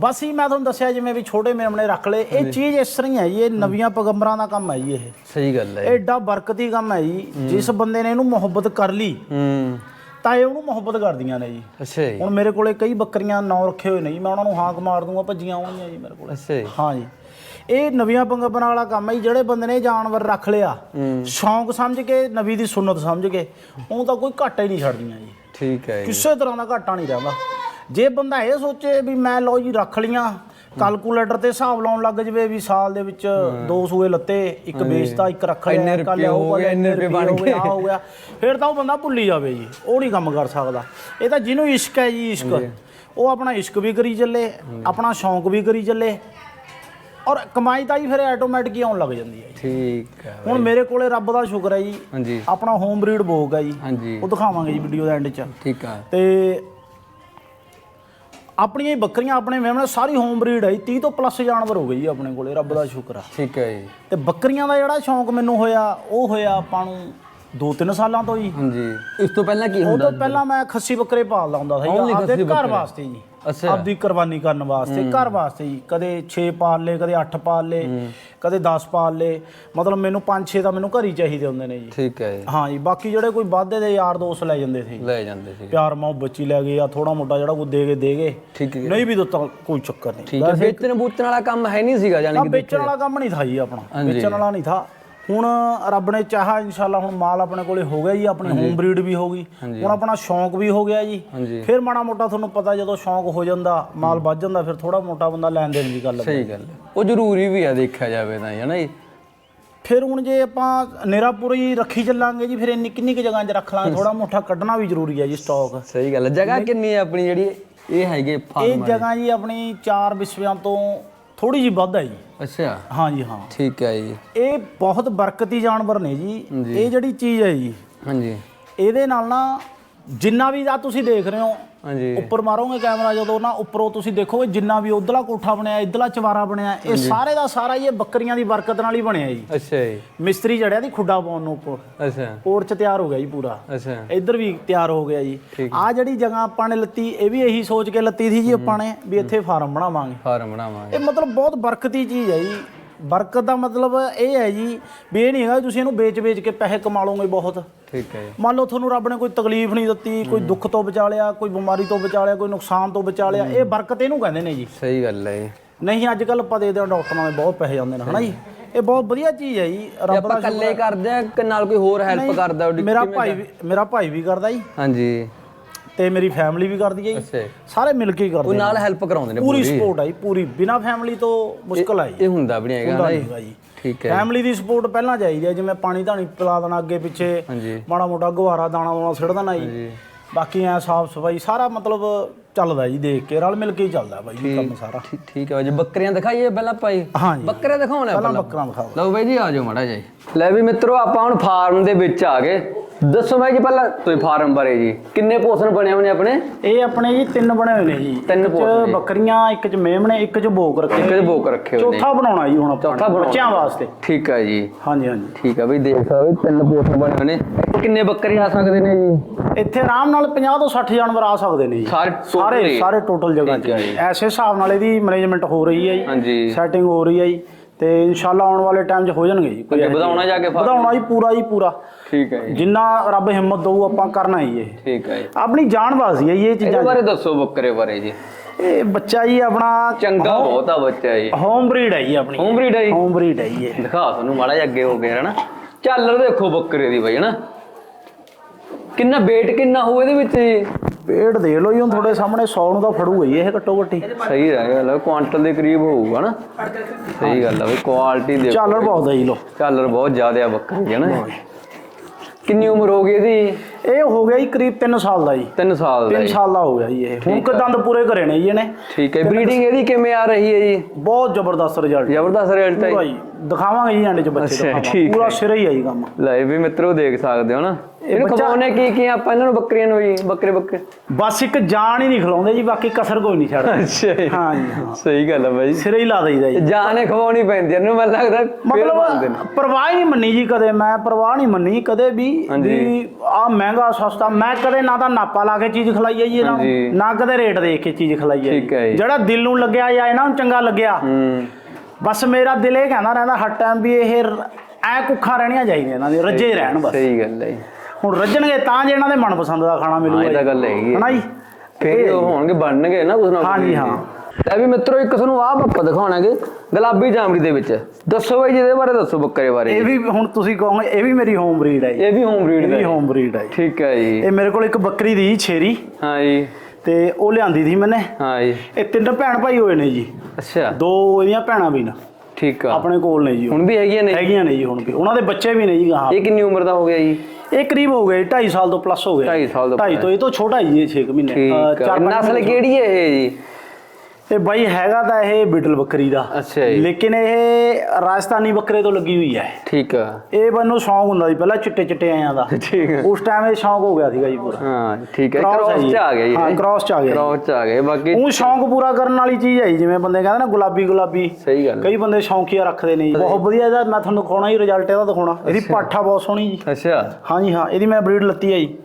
ਬਸ ਹੀ ਮੈਂ ਤੁਹਾਨੂੰ ਦੱਸਿਆ ਜਿਵੇਂ ਵੀ ਛੋਟੇ ਮੇਮਣੇ ਰੱਖ ਲਏ ਇਹ ਚੀਜ਼ ਇਸ ਤਰ੍ਹਾਂ ਹੀ ਹੈ ਜੀ ਇਹ ਨਵੀਆਂ ਪੈਗੰਬਰਾਂ ਦਾ ਕੰਮ ਹੈ ਜੀ ਇਹ। ਸਹੀ ਗੱਲ ਹੈ ਏਡਾ ਬਰਕਤੀ ਕੰਮ ਹੈ ਜੀ ਜਿਸ ਬੰਦੇ ਨੇ ਇਹਨੂੰ ਮੁਹੱਬਤ ਕਰ ਲਈ ਹੂੰ। ਤਾਂ ਇਹ ਉਹਨੂੰ ਮੁਹੱਬਤ ਕਰਦੀਆਂ ਨੇ ਜੀ। ਅੱਛਾ ਜੀ। ਹੁਣ ਮੇਰੇ ਕੋਲੇ ਕਈ ਬੱਕਰੀਆਂ ਨੌ ਰੱਖੇ ਹੋਏ ਨੇ ਜੀ ਮੈਂ ਉਹਨਾਂ ਨੂੰ ਹਾਕ ਮਾਰ ਦੂੰਗਾ ਭੱਜੀਆਂ ਆਉਣਗੀਆਂ ਜੀ ਮੇਰੇ ਕੋਲੇ। ਅੱਛਾ ਜੀ। ਹਾਂ ਜੀ। ਇਹ ਨਵੀਆਂ ਪੰਗਪਨਾਂ ਵਾਲਾ ਕੰਮ ਹੈ ਜਿਹੜੇ ਬੰਦੇ ਨੇ ਜਾਨਵਰ ਰੱਖ ਲਿਆ ਸ਼ੌਂਕ ਸਮਝ ਕੇ ਨਬੀ ਦੀ ਸੁਨਨਤ ਸਮਝ ਕੇ ਉਹ ਤਾਂ ਕੋਈ ਘਾਟਾ ਹੀ ਨਹੀਂ ਛੱਡਦੀਆਂ ਜੀ। ਠੀਕ ਹੈ ਜੀ। ਕਿਸੇ ਤਰ੍ਹਾਂ ਦਾ ਘਾਟਾ ਨਹੀਂ ਰਹਿੰਦਾ। ਜੇ ਬੰਦਾ ਇਹ ਸੋਚੇ ਵੀ ਮੈਂ ਲਓ ਜੀ ਰੱਖ ਲੀਆਂ ਕੈਲਕੂਲੇਟਰ ਤੇ ਹਿਸਾਬ ਲਾਉਣ ਲੱਗ ਜਵੇ ਵੀ ਸਾਲ ਦੇ ਵਿੱਚ ਦੋ ਸੂਏ ਲੱਤੇ ਇੱਕ ਵੇਚਤਾ ਇੱਕ ਰੱਖ ਲਿਆ ਉਹ ਹੋ ਗਏ, ਇੰਨੇ ਰੁਪਏ ਬਣ ਗਏ, ਆਹ ਹੋ ਗਿਆ। ਫਿਰ ਤਾਂ ਉਹ ਬੰਦਾ ਭੁੱਲੀ ਜਾਵੇ ਜੀ ਉਹ ਨਹੀਂ ਕੰਮ ਕਰ ਸਕਦਾ। ਇਹ ਤਾਂ ਜਿਹਨੂੰ ਇਸ਼ਕ ਹੈ ਜੀ ਇਸ਼ਕ। ਉਹ ਆਪਣਾ ਇਸ਼ਕ ਵੀ ਕਰੀ ਚੱਲੇ ਆਪਣਾ ਸ਼ੌਂਕ ਵੀ ਕਰੀ ਚੱਲੇ ਔਰ ਕਮਾਈ ਤਾਂ ਜੀ ਫਿਰ ਆਟੋਮੈਟਿਕ ਹੀ ਆਉਣ ਲੱਗ ਜਾਂਦੀ ਹੈ ਜੀ। ਠੀਕ ਹੈ ਹੁਣ ਮੇਰੇ ਕੋਲੇ ਰੱਬ ਦਾ ਸ਼ੁਕਰ ਹੈ ਜੀ। ਹਾਂਜੀ। ਆਪਣਾ ਹੋਮ ਬਰੀਡ ਬੋਗ ਹੈ ਜੀ। ਹਾਂਜੀ। ਉਹ ਦਿਖਾਵਾਂਗੇ ਜੀ ਵੀਡੀਓ ਦੇ ਐਂਡ 'ਚ। ਠੀਕ ਆ। ਤੇ ਆਪਣੀਆਂ ਹੀ ਬੱਕਰੀਆਂ ਆਪਣੇ ਮੇਮਣੇ ਸਾਰੀ ਹੋਮ ਬਰੀਡ ਹੈ ਜੀ। 30 ਤੋਂ ਪਲੱਸ ਜਾਨਵਰ ਹੋ ਗਏ ਜੀ ਆਪਣੇ ਕੋਲੇ ਰੱਬ ਦਾ ਸ਼ੁਕਰ ਆ। ਠੀਕ ਹੈ ਜੀ। ਤੇ ਬੱਕਰੀਆਂ ਦਾ ਜਿਹੜਾ ਸ਼ੌਂਕ ਮੈਨੂੰ ਹੋਇਆ ਉਹ ਹੋਇਆ ਆਪਾਂ ਨੂੰ 2-3 ਸਾਲਾਂ ਤੋਂ ਜੀ। ਹਾਂਜੀ। ਇਸ ਤੋਂ ਪਹਿਲਾਂ ਕੀ ਉਹ ਹੁੰਦਾ ਤੋਂ ਪਹਿਲਾਂ ਮੈਂ ਖੱਸੀ ਬੱਕਰੇ ਪਾਲਦਾ ਹੁੰਦਾ ਸੀ Only ਆਪਦੇ ਘਰ ਬੱਕਰੇ? ਵਾਸਤੇ ਜੀ। ਆਪਦੀ ਕੁਰਬਾਨੀ ਕਰਨ ਵਾਸਤੇ ਘਰ ਵਾਸਤੇ ਜੀ। ਕਦੇ 6 ਪਾਲ ਲਏ ਕਦੇ 8 ਪਾਲ ਲਏ ਕਦੇ 10 ਪਾਲ ਲਏ ਮਤਲਬ ਮੈਨੂੰ 5-6 ਤਾਂ ਮੈਨੂੰ ਘਰ ਹੀ ਚਾਹੀਦੇ ਹੁੰਦੇ ਨੇ ਜੀ। ਠੀਕ ਹੈ ਜੀ। ਹਾਂ ਜੀ ਬਾਕੀ ਜਿਹੜੇ ਕੋਈ ਵਾਧੇ ਦੇ ਯਾਰ ਦੋਸਤ ਲੈ ਜਾਂਦੇ ਸੀ। ਲੈ ਜਾਂਦੇ ਸੀ। ਪਿਆਰ ਮਾਂ ਬੱਚੀ ਲੈ ਗਏ ਆ ਥੋੜਾ ਮੋਟਾ ਜਿਹੜਾ ਕੋਈ ਦੇ ਕੇ ਦੇ ਗਏ ਠੀਕ ਹੈ। ਨਹੀਂ ਵੀ ਦਿੱਤਾ ਕੋਈ ਚੱਕਰ ਨਹੀਂ। ਠੀਕ ਹੈ। ਵੇਚਣ ਬੂਚਣ ਵਾਲਾ ਕੰਮ ਹੈ ਨਹੀਂ ਸੀਗਾ ਜਾਨੀ ਕਿ ਵੇਚਣ ਵਾਲਾ ਕੰਮ ਨਹੀਂ ਥਾ ਜੀ ਆਪਣਾ। ਵੇਚਣ ਵਾਲਾ ਨਹੀਂ ਥਾ। ਹੁਣ ਰੱਬ ਨੇ ਚਾਹਾ ਇਨਸ਼ਾਅੱਲਾ ਹੁਣ ਮਾਲ ਆਪਣੇ ਕੋਲੇ ਹੋ ਗਿਆ ਜੀ ਆਪਣੀ ਹੋਮ ਬਰੀਡ ਵੀ ਹੋ ਗਈ। ਹੁਣ ਆਪਣਾ ਸ਼ੌਂਕ ਵੀ ਹੋ ਗਿਆ ਜੀ। ਫਿਰ ਮਾੜਾ ਮੋਟਾ ਤੁਹਾਨੂੰ ਪਤਾ ਜਦੋਂ ਸ਼ੌਂਕ ਹੋ ਜਾਂਦਾ ਮਾਲ ਵੱਧ ਜਾਂਦਾ ਫਿਰ ਥੋੜਾ ਮੋਟਾ ਬੰਦਾ ਲੈਣ ਦੇਣ ਦੀ ਗੱਲ ਸਹੀ ਗੱਲ। ਉਹ ਜ਼ਰੂਰੀ ਵੀ ਆ ਦੇਖਿਆ ਜਾਵੇ ਤਾਂ ਹੈ ਨਾ ਜੀ? ਫਿਰ ਹੁਣ ਜੇ ਆਪਾਂ ਨਿਰਾਪੁਰ ਹੀ ਰੱਖੀ ਚੱਲਾਂਗੇ ਜੀ ਫਿਰ ਇੰਨੀ ਕਿੰਨੀ ਕੁ ਜਗ੍ਹਾ 'ਚ ਰੱਖ ਲਾਂਗੇ ਥੋੜਾ ਮੋਟਾ ਕੱਢਣਾ ਵੀ ਜ਼ਰੂਰੀ ਹੈ ਜੀ ਸਟਾਕ ਸਹੀ ਗੱਲ ਹੈ। ਜਗ੍ਹਾ ਕਿੰਨੀ ਹੈ ਆਪਣੀ ਜਿਹੜੀ ਇਹ ਹੈਗੇ ਇਹ ਫਾਰਮ ਜਗ੍ਹਾ ਜੀ ਆਪਣੀ ਚਾਰ ਵਿਸਵਿਆਂ ਤੋਂ ਥੋੜੀ ਜੀ ਵੱਧ ਹੈ ਜੀ। ਅੱਛਾ। ਹਾਂ ਜੀ ਹਾਂ। ਠੀਕ ਹੈ ਜੀ। ਇਹ ਬਹੁਤ ਬਰਕਤੀ ਜਾਨਵਰ ਨੇ ਜੀ। ਇਹ ਜਿਹੜੀ ਚੀਜ਼ ਹੈ ਜੀ ਹਾਂਜੀ। ਇਹਦੇ ਨਾਲ ਨਾ ਜਿੰਨਾ ਵੀ ਆ ਤੁਸੀਂ ਦੇਖ ਰਹੇ ਹੋ ਹਾਂਜੀ। ਉੱਪਰ ਮਾਰੋਗੇ ਕੈਮਰਾ ਜਦੋਂ ਨਾ ਉੱਪਰੋਂ ਤੁਸੀਂ ਦੇਖੋਗੇ ਜਿੰਨਾ ਵੀ ਉਧਰਲਾ ਕੋਠਾ ਬਣਿਆ ਇਧਰਲਾ ਚਵਾਰਾ ਬਣਿਆ ਇਹ ਸਾਰੇ ਦਾ ਸਾਰਾ ਇਹ ਬੱਕਰੀਆਂ ਦੀ ਬਰਕਤ ਨਾਲ ਹੀ ਬਣਿਆ ਜੀ। ਅੱਛਾ ਜੀ। ਮਿਸਤਰੀ ਜੜਿਆ ਦੀ ਖੁੱਡਾ ਪਾਉਣ ਨੂੰ ਉੱਪਰ। ਅੱਛਾ। ਪੋਰਚ ਤਿਆਰ ਹੋ ਗਿਆ ਜੀ ਪੂਰਾ। ਅੱਛਾ। ਇੱਧਰ ਵੀ ਤਿਆਰ ਹੋ ਗਿਆ ਜੀ। ਆ ਜਿਹੜੀ ਜਗ੍ਹਾ ਆਪਾਂ ਨੇ ਲੱਤੀ ਇਹ ਵੀ ਇਹੀ ਸੋਚ ਕੇ ਲੱਤੀ ਸੀ ਜੀ ਆਪਾਂ ਨੇ ਵੀ ਇੱਥੇ ਫਾਰਮ ਬਣਾਵਾਂਗੇ। ਫਾਰਮ ਬਣਾਵਾਂਗੇ। ਇਹ ਮਤਲਬ ਬਹੁਤ ਬਰਕਤੀ ਚੀਜ਼ ਹੈ ਜੀ। ਬਰਕਤ ਦਾ ਮਤਲਬ ਇਹ ਹੈ ਜੀ ਵੀ ਇਹ ਨਹੀਂ ਹੈਗਾ ਵੀ ਤੁਸੀਂ ਇਹਨੂੰ ਵੇਚ-ਵੇਚ ਕੇ ਪੈਸੇ ਕਮਾ ਲਓਗੇ ਬਹੁਤ। ਠੀਕ ਹੈ ਜੀ। ਮੰਨ ਲਓ ਤੁਹਾਨੂੰ ਰੱਬ ਨੇ ਕੋਈ ਤਕਲੀਫ ਨਹੀਂ ਦਿੱਤੀ ਕੋਈ ਦੁੱਖ ਤੋਂ ਬਚਾ ਲਿਆ ਕੋਈ ਬਿਮਾਰੀ ਤੋਂ ਬਚਾ ਲਿਆ ਕੋਈ ਨੁਕਸਾਨ ਤੋਂ ਬਚਾ ਲਿਆ ਇਹ ਬਰਕਤ ਇਹਨੂੰ ਕਹਿੰਦੇ ਨੇ ਜੀ। ਸਹੀ ਗੱਲ ਹੈ ਜੀ। ਨਹੀਂ ਅੱਜ ਕੱਲ ਦੇਖਦੇ ਹਾਂ ਡਾਕਟਰਾਂ ਦੇ ਬਹੁਤ ਪੈਸੇ ਜਾਂਦੇ ਨੇ ਹਨਾ ਜੀ? ਇਹ ਬਹੁਤ ਵਧੀਆ ਚੀਜ਼ ਹੈ ਜੀ ਰੱਬ ਆਪਾਂ ਇਕੱਲੇ ਕਰਦੇ ਆ ਕਿ ਨਾਲ ਕੋਈ ਹੋਰ ਹੈਲਪ ਕਰਦਾ ਉਹ ਮੇਰਾ ਭਾਈ ਵੀ ਮੇਰਾ ਭਾਈ ਵੀ ਕਰਦਾ ਜੀ। ਹਾਂਜੀ। ਤੇ ਮੇਰੀ ਫੈਮਿਲੀ ਵੀ ਕਰਦੀ ਹੈ ਜੀ। ਅੱਛਾ ਜੀ। ਸਾਰੇ ਮਿਲ ਕੇ ਹੀ ਉਹ ਕਰਦੇ ਨਾਲ ਹੈਲਪ ਕਰਾਉਂਦੇ ਨੇ ਪੂਰੀ ਸਪੋਰਟ ਜੀ ਪੂਰੀ। ਬਿਨਾ ਫੈਮਿਲੀ ਤੋਂ ਮੁਸ਼ਕਲ ਜੀ। ਇਹ ਹੁੰਦਾ ਵੀ ਨਹੀਂ ਹੈਗਾ ਹੁੰਦਾ ਨਾ ਨਹੀਂ ਹੈਗਾ ਜੀ। ਠੀਕ ਹੈ ਫੈਮਿਲੀ ਦੀ ਸਪੋਰਟ ਪਹਿਲਾਂ ਚਾਹੀਦੀ ਹੈ ਜਿਵੇਂ ਪਾਣੀ ਧਾਣੀ ਪਿਲਾ ਦੇਣਾ ਅੱਗੇ ਪਿੱਛੇ ਹਾਂਜੀ। ਮਾੜਾ ਮੋਟਾ ਗੁਹਾਰਾ ਦਾਣਾ ਦਾਣਾ ਸਿੱਟ ਦੇਣਾ ਜੀ। ਬਾਕੀ ਐ ਸਾਫ਼ ਸਫ਼ਾਈ ਸਾਰਾ ਮਤਲਬ ਚੱਲਦਾ ਜੀ ਦੇਖ ਕੇ ਰਲ ਮਿਲ ਕੇ ਹੀ ਚੱਲਦਾ ਬਾਈ ਜੀ ਕੰਮ ਸਾਰਾ। ਠੀਕ ਠੀਕ ਹੈ ਜੀ। ਬੱਕਰੀਆਂ ਦਿਖਾਈਏ ਪਹਿਲਾਂ ਭਾਈ ਹਾਂ ਜੀ। ਬੱਕਰੇ ਦਿਖਾਉਣੇ ਪਹਿਲਾਂ ਪਹਿਲਾਂ। ਬੱਕਰਾ ਦਿਖਾਓ। ਲਓ ਬਾਈ ਜੀ ਆ ਜਾਓ ਮਾੜਾ ਜੀ। ਲੈ ਵੀ ਮਿੱਤਰੋ ਆਪਾਂ ਹੁਣ ਫਾਰਮ ਦੇ ਵਿੱਚ ਆ ਗਏ। ਦੱਸੋ ਬਾਈ ਜੀ ਪਹਿਲਾਂ ਤੁਸੀਂ ਫਾਰਮ ਬਾਰੇ ਜੀ। ਕਿੰਨੇ ਪੋਸਨ ਬਣੇ ਹੋਏ ਨੇ ਆਪਣੇ? ਇਹ ਆਪਣੇ ਜੀ ਤਿੰਨ ਬਣੇ ਹੋਏ ਨੇ ਜੀ। ਤਿੰਨ ਪੋਸਣ ਚ। ਬੱਕਰੀਆਂ ਇੱਕ ਚ ਮੇਮਣੇ ਇੱਕ ਚ ਭੋਗ ਰੱਖੇ ਇੱਕ ਦੇ ਬੋਕ ਰੱਖੇ ਹੋਏ ਨੇ। ਚੌਥਾ ਬਣਾਉਣਾ ਜੀ ਹੁਣ ਆਪਾਂ। ਬੱਚਿਆਂ ਵਾਸਤੇ। ਠੀਕ ਹੈ ਜੀ। ਹਾਂਜੀ ਹਾਂਜੀ। ਠੀਕ ਹੈ ਬਈ ਦੇਖ ਸਕਦੇ ਤਿੰਨ ਪੋਸਨ ਬਣੇ ਹੋਏ ਨੇ। ਕਿੰਨੇ ਬੱਕਰੇ ਆ ਸਕਦੇ ਨੇ ਜੀ? ਇੱਥੇ ਆਰਾਮ ਨਾਲ 50 ਤੋਂ 60 ਜਾਨਵਰ ਆ ਸਕਦੇ ਨੇ ਜੀ। ਸਾਰੇ ਸਾਰੇ ਟੋਟਲ ਜਗ੍ਹਾ 'ਚ। ਐਸੇ ਹਿਸਾਬ ਨਾਲ ਇਹਦੀ ਮੈਨੇਜਮੈਂਟ ਹੋ ਰਹੀ ਹੈ ਜੀ। ਸੈਟਿੰਗ ਹੋ ਰਹੀ ਹੈ ਜੀ। ਤੇ ਇਨਸ਼ਾਅੱਲਾ ਆਉਣ ਵਾਲੇ ਟਾਈਮ 'ਚ ਹੋ ਜਾਣਗੇ ਜੀ ਅੱਗੇ ਇਹੋ ਜਿਹੀ- ਵਧਾਉਣਾ ਜਾ ਕੇ farm? ਵਧਾਉਣਾ ਜੀ ਪੂਰਾ ਜੀ ਪੂਰਾ। ਠੀਕ ਹੈ ਜੀ। ਜਿੰਨਾ ਰੱਬ ਹਿੰਮਤ ਦਊ ਆਪਾਂ ਕਰਨਾ ਹੀ ਇਹ। ਠੀਕ ਹੈ ਜੀ। ਆਪਣੀ ਜਾਨ ਬਾਜ਼ੀ ਹੈ ਜੀ ਇਹ ਇਹਦੇ ਚੀਜ਼ਾਂ ਬਾਰੇ ਦੱਸੋ ਬੱਕਰੇ ਬਾਰੇ ਜੀ। ਇਹ ਬੱਚਾ ਜੀ ਆਪਣਾ ਚੰਗਾ ਬਹੁਤ ਆ ਬੱਚਾ ਜੀ। ਹੋਮ ਬਰੀਡ ਹੈ ਜੀ ਆਪਣੀ। ਹੋਮ ਬਰੀਡ ਹੈ ਜੀ। ਹੋਮ ਬਰੀਡ ਹੈ ਜੀ ਇਹ। ਦਿਖਾ ਤੁਹਾਨੂੰ ਮਾੜਾ ਜਿਹਾ ਅੱਗੇ ਹੋ ਗਿਆ ਹਨਾ। ਝਾਲਰ ਦੇਖੋ ਬੱਕਰੇ ਦੀ ਬਾਈ ਹਨਾ। ਕਿੰਨਾ weight ਕਿੰਨਾ ਹੋਊ ਇਹਦੇ ਵਿੱਚ ਜੀ। ਪੇੜ ਦੇ ਲਓ ਜੀ ਹੁਣ ਤੁਹਾਡੇ ਸਾਹਮਣੇ 100 ਨੂੰ ਤਾਂ ਫੜੂਗਾ ਜੀ ਇਹ ਘੱਟੋ ਘੱਟੀ। ਸਹੀ ਰਹਿ ਗੱਲ ਕੁਆਂਟਲ ਦੇ ਕਰੀਬ ਹੋਊਗਾ ਨਾ। ਸਹੀ ਗੱਲ ਆ ਬਈ ਕੁਆਲਿਟੀ ਦੇ ਝਾਲਰ ਬਹੁਤ ਹੈ ਜੀ ਲੋ ਝਾਲਰ ਬਹੁਤ ਜ਼ਿਆਦਾ ਆ ਬੱਕਰੀ ਦੀ ਹਨਾ ਕਿੰਨੀ ਉਮਰ ਹੋ ਗਈ ਇਹਦੀ? ਇਹ ਹੋ ਗਿਆ ਜੀ ਕਰੀਬ 3 ਸਾਲ ਦਾ ਜੀ। 3 ਸਾਲ ਦਾ 3 ਜੀ। ਸਾਲ ਦਾ ਹੋ ਗਿਆ ਜੀ ਇਹ। ਹੁਣ ਕਿ ਦੰਦ ਪੂਰੇ ਕਰੇ ਨੇ ਜੀ ਇਹਨੇ। ਠੀਕ ਹੈ ਬਰੀਡਿੰਗ ਇਹਦੀ ਕਿਵੇਂ ਆ ਰਹੀ ਹੈ ਜੀ? ਬਹੁਤ ਜ਼ਬਰਦਸਤ ਰਿਜ਼ਲਟ ਜ਼ਬਰਦਸਤ ਰਿਜ਼ਲਟ ਹੈ ਜੀ। ਦਿਖਾਵਾਂਗੇ ਜੀ ਐਂਡ ਚ ਬੱਚੇ ਠੀਕ ਪੂਰਾ ਹੈ। ਸਿਰ ਹੀ ਹੈ ਜੀ ਕੰਮ। ਲੈ ਵੀ ਮਿੱਤਰੋ ਦੇਖ ਸਕਦੇ ਹੋ ਨਾ। ਇਹਨੂੰ ਖਵਾਉਣੇ ਕੀ ਕੀ ਆਪਾਂ ਇਹਨਾਂ ਨੂੰ ਬੱਕਰੀਆਂ ਨੂੰ ਜੀ ਬੱਕਰੇ ਬੱਕਰੇ। ਬਸ ਇੱਕ ਜਾਨ ਹੀ ਨਹੀਂ ਖਿਲਾਉਂਦੇ ਜੀ ਬਾਕੀ ਕਸਰ ਕੋਈ ਨਹੀਂ ਛੱਡਦੇ। ਅੱਛਾ ਜੀ। ਹਾਂ ਜੀ ਸਹੀ ਗੱਲ ਆ ਬਾਈ। ਸਿਰੇ ਹੀ ਲਾ ਦਈਦਾ ਜੀ। ਜਾਨੇ ਖਵਾਉਣੀ ਪੈਂਦੀ ਇਹਨੂੰ ਮੈਨੂੰ ਲੱਗਦਾ ਮਤਲਬ ਪਰਵਾਹ ਹੀ ਨਹੀਂ ਮੰਨੀ ਜੀ ਕਦੇ ਮੈਂ ਪਰਵਾਹ ਨਹੀਂ ਮੰਨੀ ਕਦੇ ਵੀ। ਵੀ ਆ ਮਹਿੰਗਾ ਸਸਤਾ ਮੈਂ ਕਦੇ ਨਾ ਤਾਂ ਨਾਪਾ ਲਾ ਕੇ ਚੀਜ਼ ਖਲਾਈ ਹੈ ਜੀ ਇਹਨਾਂ। ਨੂੰ ਨਾ ਕਦੇ ਰੇਟ ਦੇਖ ਕੇ ਚੀਜ਼ ਖਲਾਈ ਹੈ। ਜਿਹੜਾ ਦਿਲ ਨੂੰ ਲੱਗਿਆ ਜਾਂ ਇਹਨਾਂ ਨੂੰ ਚੰਗਾ ਲੱਗਿਆ ਹੂੰ। ਬਸ ਮੇਰਾ ਦਿਲ ਇਹ ਕਹਿੰਦਾ ਰਹਿੰਦਾ ਹਰ ਟਾਈਮ ਵੀ ਇਹ ਐ ਕੁੱਖਾਂ ਰਹਿਣੀਆਂ ਚਾਹੀਦੀਆਂ ਇਹਨਾਂ ਦੀ ਰੱਜੇ ਰਹਿਣ ਬਸ। ਸਹੀ ਗੱਲ ਹੈ ਜੀ। ਹੁਣ ਰੱਜਣਗੇ ਤਾਂ ਜੇ ਇਹਨਾਂ ਦੇ ਮਨਪਸੰਦ ਦਾ ਖਾਣਾ ਮਿਲੂਗਾ ਇਹ ਤਾਂ ਗੱਲ ਹੈਗੀ ਹੈ। ਹਨਾ ਜੀ? ਫਿਰ ਉਹ ਹੋਣਗੇ ਬਣਨਗੇ ਨਾ ਕੁਛ ਨਾ ਕੁਛ। ਹਾਂਜੀ, ਹਾਂ। ਲੈ ਵੀ ਮਿੱਤਰੋ ਇੱਕ ਤੁਹਾਨੂੰ ਆਹ ਬੱਕਾ ਦਿਖਾਉਣਾਗੇ ਗੁਲਾਬੀ ਜਾਮੜੀ ਦੇ ਵਿੱਚ। ਦੱਸੋ ਬਾਈ ਜੀ ਇਹਦੇ ਬਾਰੇ ਦੱਸੋ ਬੱਕਰੇ ਬਾਰੇ ਇਹ ਵੀ ਹੁਣ ਤੁਸੀਂ ਕਹੋਗੇ ਇਹ ਵੀ ਮੇਰੀ ਹੋਮ ਬਰੀਡ ਹੈ ਜੀ। ਇਹ ਵੀ ਹੋਮ ਬਰੀਡ ਇਹ ਦਾ ਵੀ ਹੈ। ਹੋਮ ਬਰੀਡ ਹੈ ਜੀ। ਠੀਕ ਹੈ ਜੀ। ਇਹ ਮੇਰੇ ਕੋਲ ਇੱਕ ਬੱਕਰੀ ਦੀ ਛੇਰੀ। ਹਾਂ ਜੀ। ਤੇ ਉਹ ਲਿਆਂਦੀ ਸੀ ਮੈਨੇ। ਹਾਂ ਜੀ। ਇਹ ਤਿੰਨ ਭੈਣ ਭਾਈ ਹੋਏ ਨੇ ਜੀ। ਅੱਛਾ। ਦੋ ਇਹਦੀਆਂ ਭੈਣਾਂ ਵੀ ਨੇ। ਠੀਕ ਆ। ਆਪਣੇ ਕੋਲ ਨੇ ਜੀ ਉਹ। ਹੁਣ ਵੀ ਹੈਗੀਆਂ ਨੇ ਹੈਗੀਆਂ ਨੇ ਜੀ ਹੁਣ ਵੀ। ਉਹਨਾਂ ਦੇ ਬੱਚੇ ਵੀ ਨੇ ਜੀ ਗਾਹਾਂ ਇਹ ਕਿੰਨੀ ਉਮਰ ਦਾ ਹੋ ਗਿਆ ਜੀ? ਇਹ ਕਰੀਬ ਹੋ ਗਏ 2.5 ਸਾਲ ਤੋਂ ਪਲੱਸ ਹੋ ਗਏ। ਢਾਈ ਸਾਲ ਤੋਂ 2.5 ਤੋਂ ਇਹ ਤੋਂ ਛੋਟਾ ਹੀ ਇਹ 6 ਮਹੀਨੇ। ਠੀਕ ਅਹ, ਆ। ਚਾਰ ਪੰਜ ਨਸਲ ਮਹੀਨੇ। ਕਿਹੜੀ ਹੈ ਇਹ ਜੀ? ਇਹ ਬਾਈ ਹੈਗਾ ਤਾਂ ਇਹ ਬਿਟਲ ਬੱਕਰੀ ਦਾ। ਅੱਛਾ ਜੀ। ਲੇਕਿਨ ਇਹ ਰਾਜਸਥਾਨੀ ਬੱਕਰੇ ਤੋਂ ਲੱਗੀ ਹੋਈ ਹੈ। ਠੀਕ ਆ। ਇਹ ਮੈਨੂੰ ਸ਼ੌਂਕ ਹੁੰਦਾ ਸੀ ਪਹਿਲਾਂ ਚਿੱਟੇ ਚਿੱਟੇ ਆਇਆਂ ਦਾ। ਠੀਕ ਆ। ਉਸ ਟਾਈਮ ਇਹ ਸ਼ੌਂਕ ਹੋ ਗਿਆ ਸੀਗਾ ਜੀ ਪੂਰਾ। ਹਾਂ ਠੀਕ ਹੈ। ਹੈ ਕ੍ਰੋਸ ਜੀ। ਚ ਆ ਗਿਆ ਜੀ। ਹਾਂ, cross ਚ ਆ ਗਿਆ ਜੀ। ਕ੍ਰੋਸ ਚ ਆ ਗਏ। ਬਾਕੀ ਉਹ ਸ਼ੌਂਕ ਪੂਰਾ ਕਰਨ ਵਾਲੀ ਚੀਜ਼ ਹੈ ਜੀ, ਜਿਵੇਂ ਬੰਦੇ ਕਹਿੰਦੇ ਨਾ ਗੁਲਾਬੀ ਗੁਲਾਬੀ। ਸਹੀ ਗੱਲ ਹੈ। ਕਈ ਬੰਦੇ ਸ਼ੌਂਕੀਆ ਰੱਖਦੇ ਨੇ ਜੀ। ਬਹੁਤ ਵਧੀਆ ਇਹਦਾ ਮੈਂ ਤੁਹਾਨੂੰ ਦਿਖਾਉਣਾ ਜੀ ਰਿਜ਼ਲਟ ਇਹਦਾ ਦਿਖਾਉਣਾ। ਇਹਦੀ ਪਾਠਾ ਬਹੁਤ ਸੋਹਣੀ ਜੀ। ਅੱਛਾ। ਹਾਂਜੀ ਹਾਂ ਇਹਦੀ ਮੈਂ ਬਰੀਡ ਲੱਤੀ ਹੈ ਜੀ।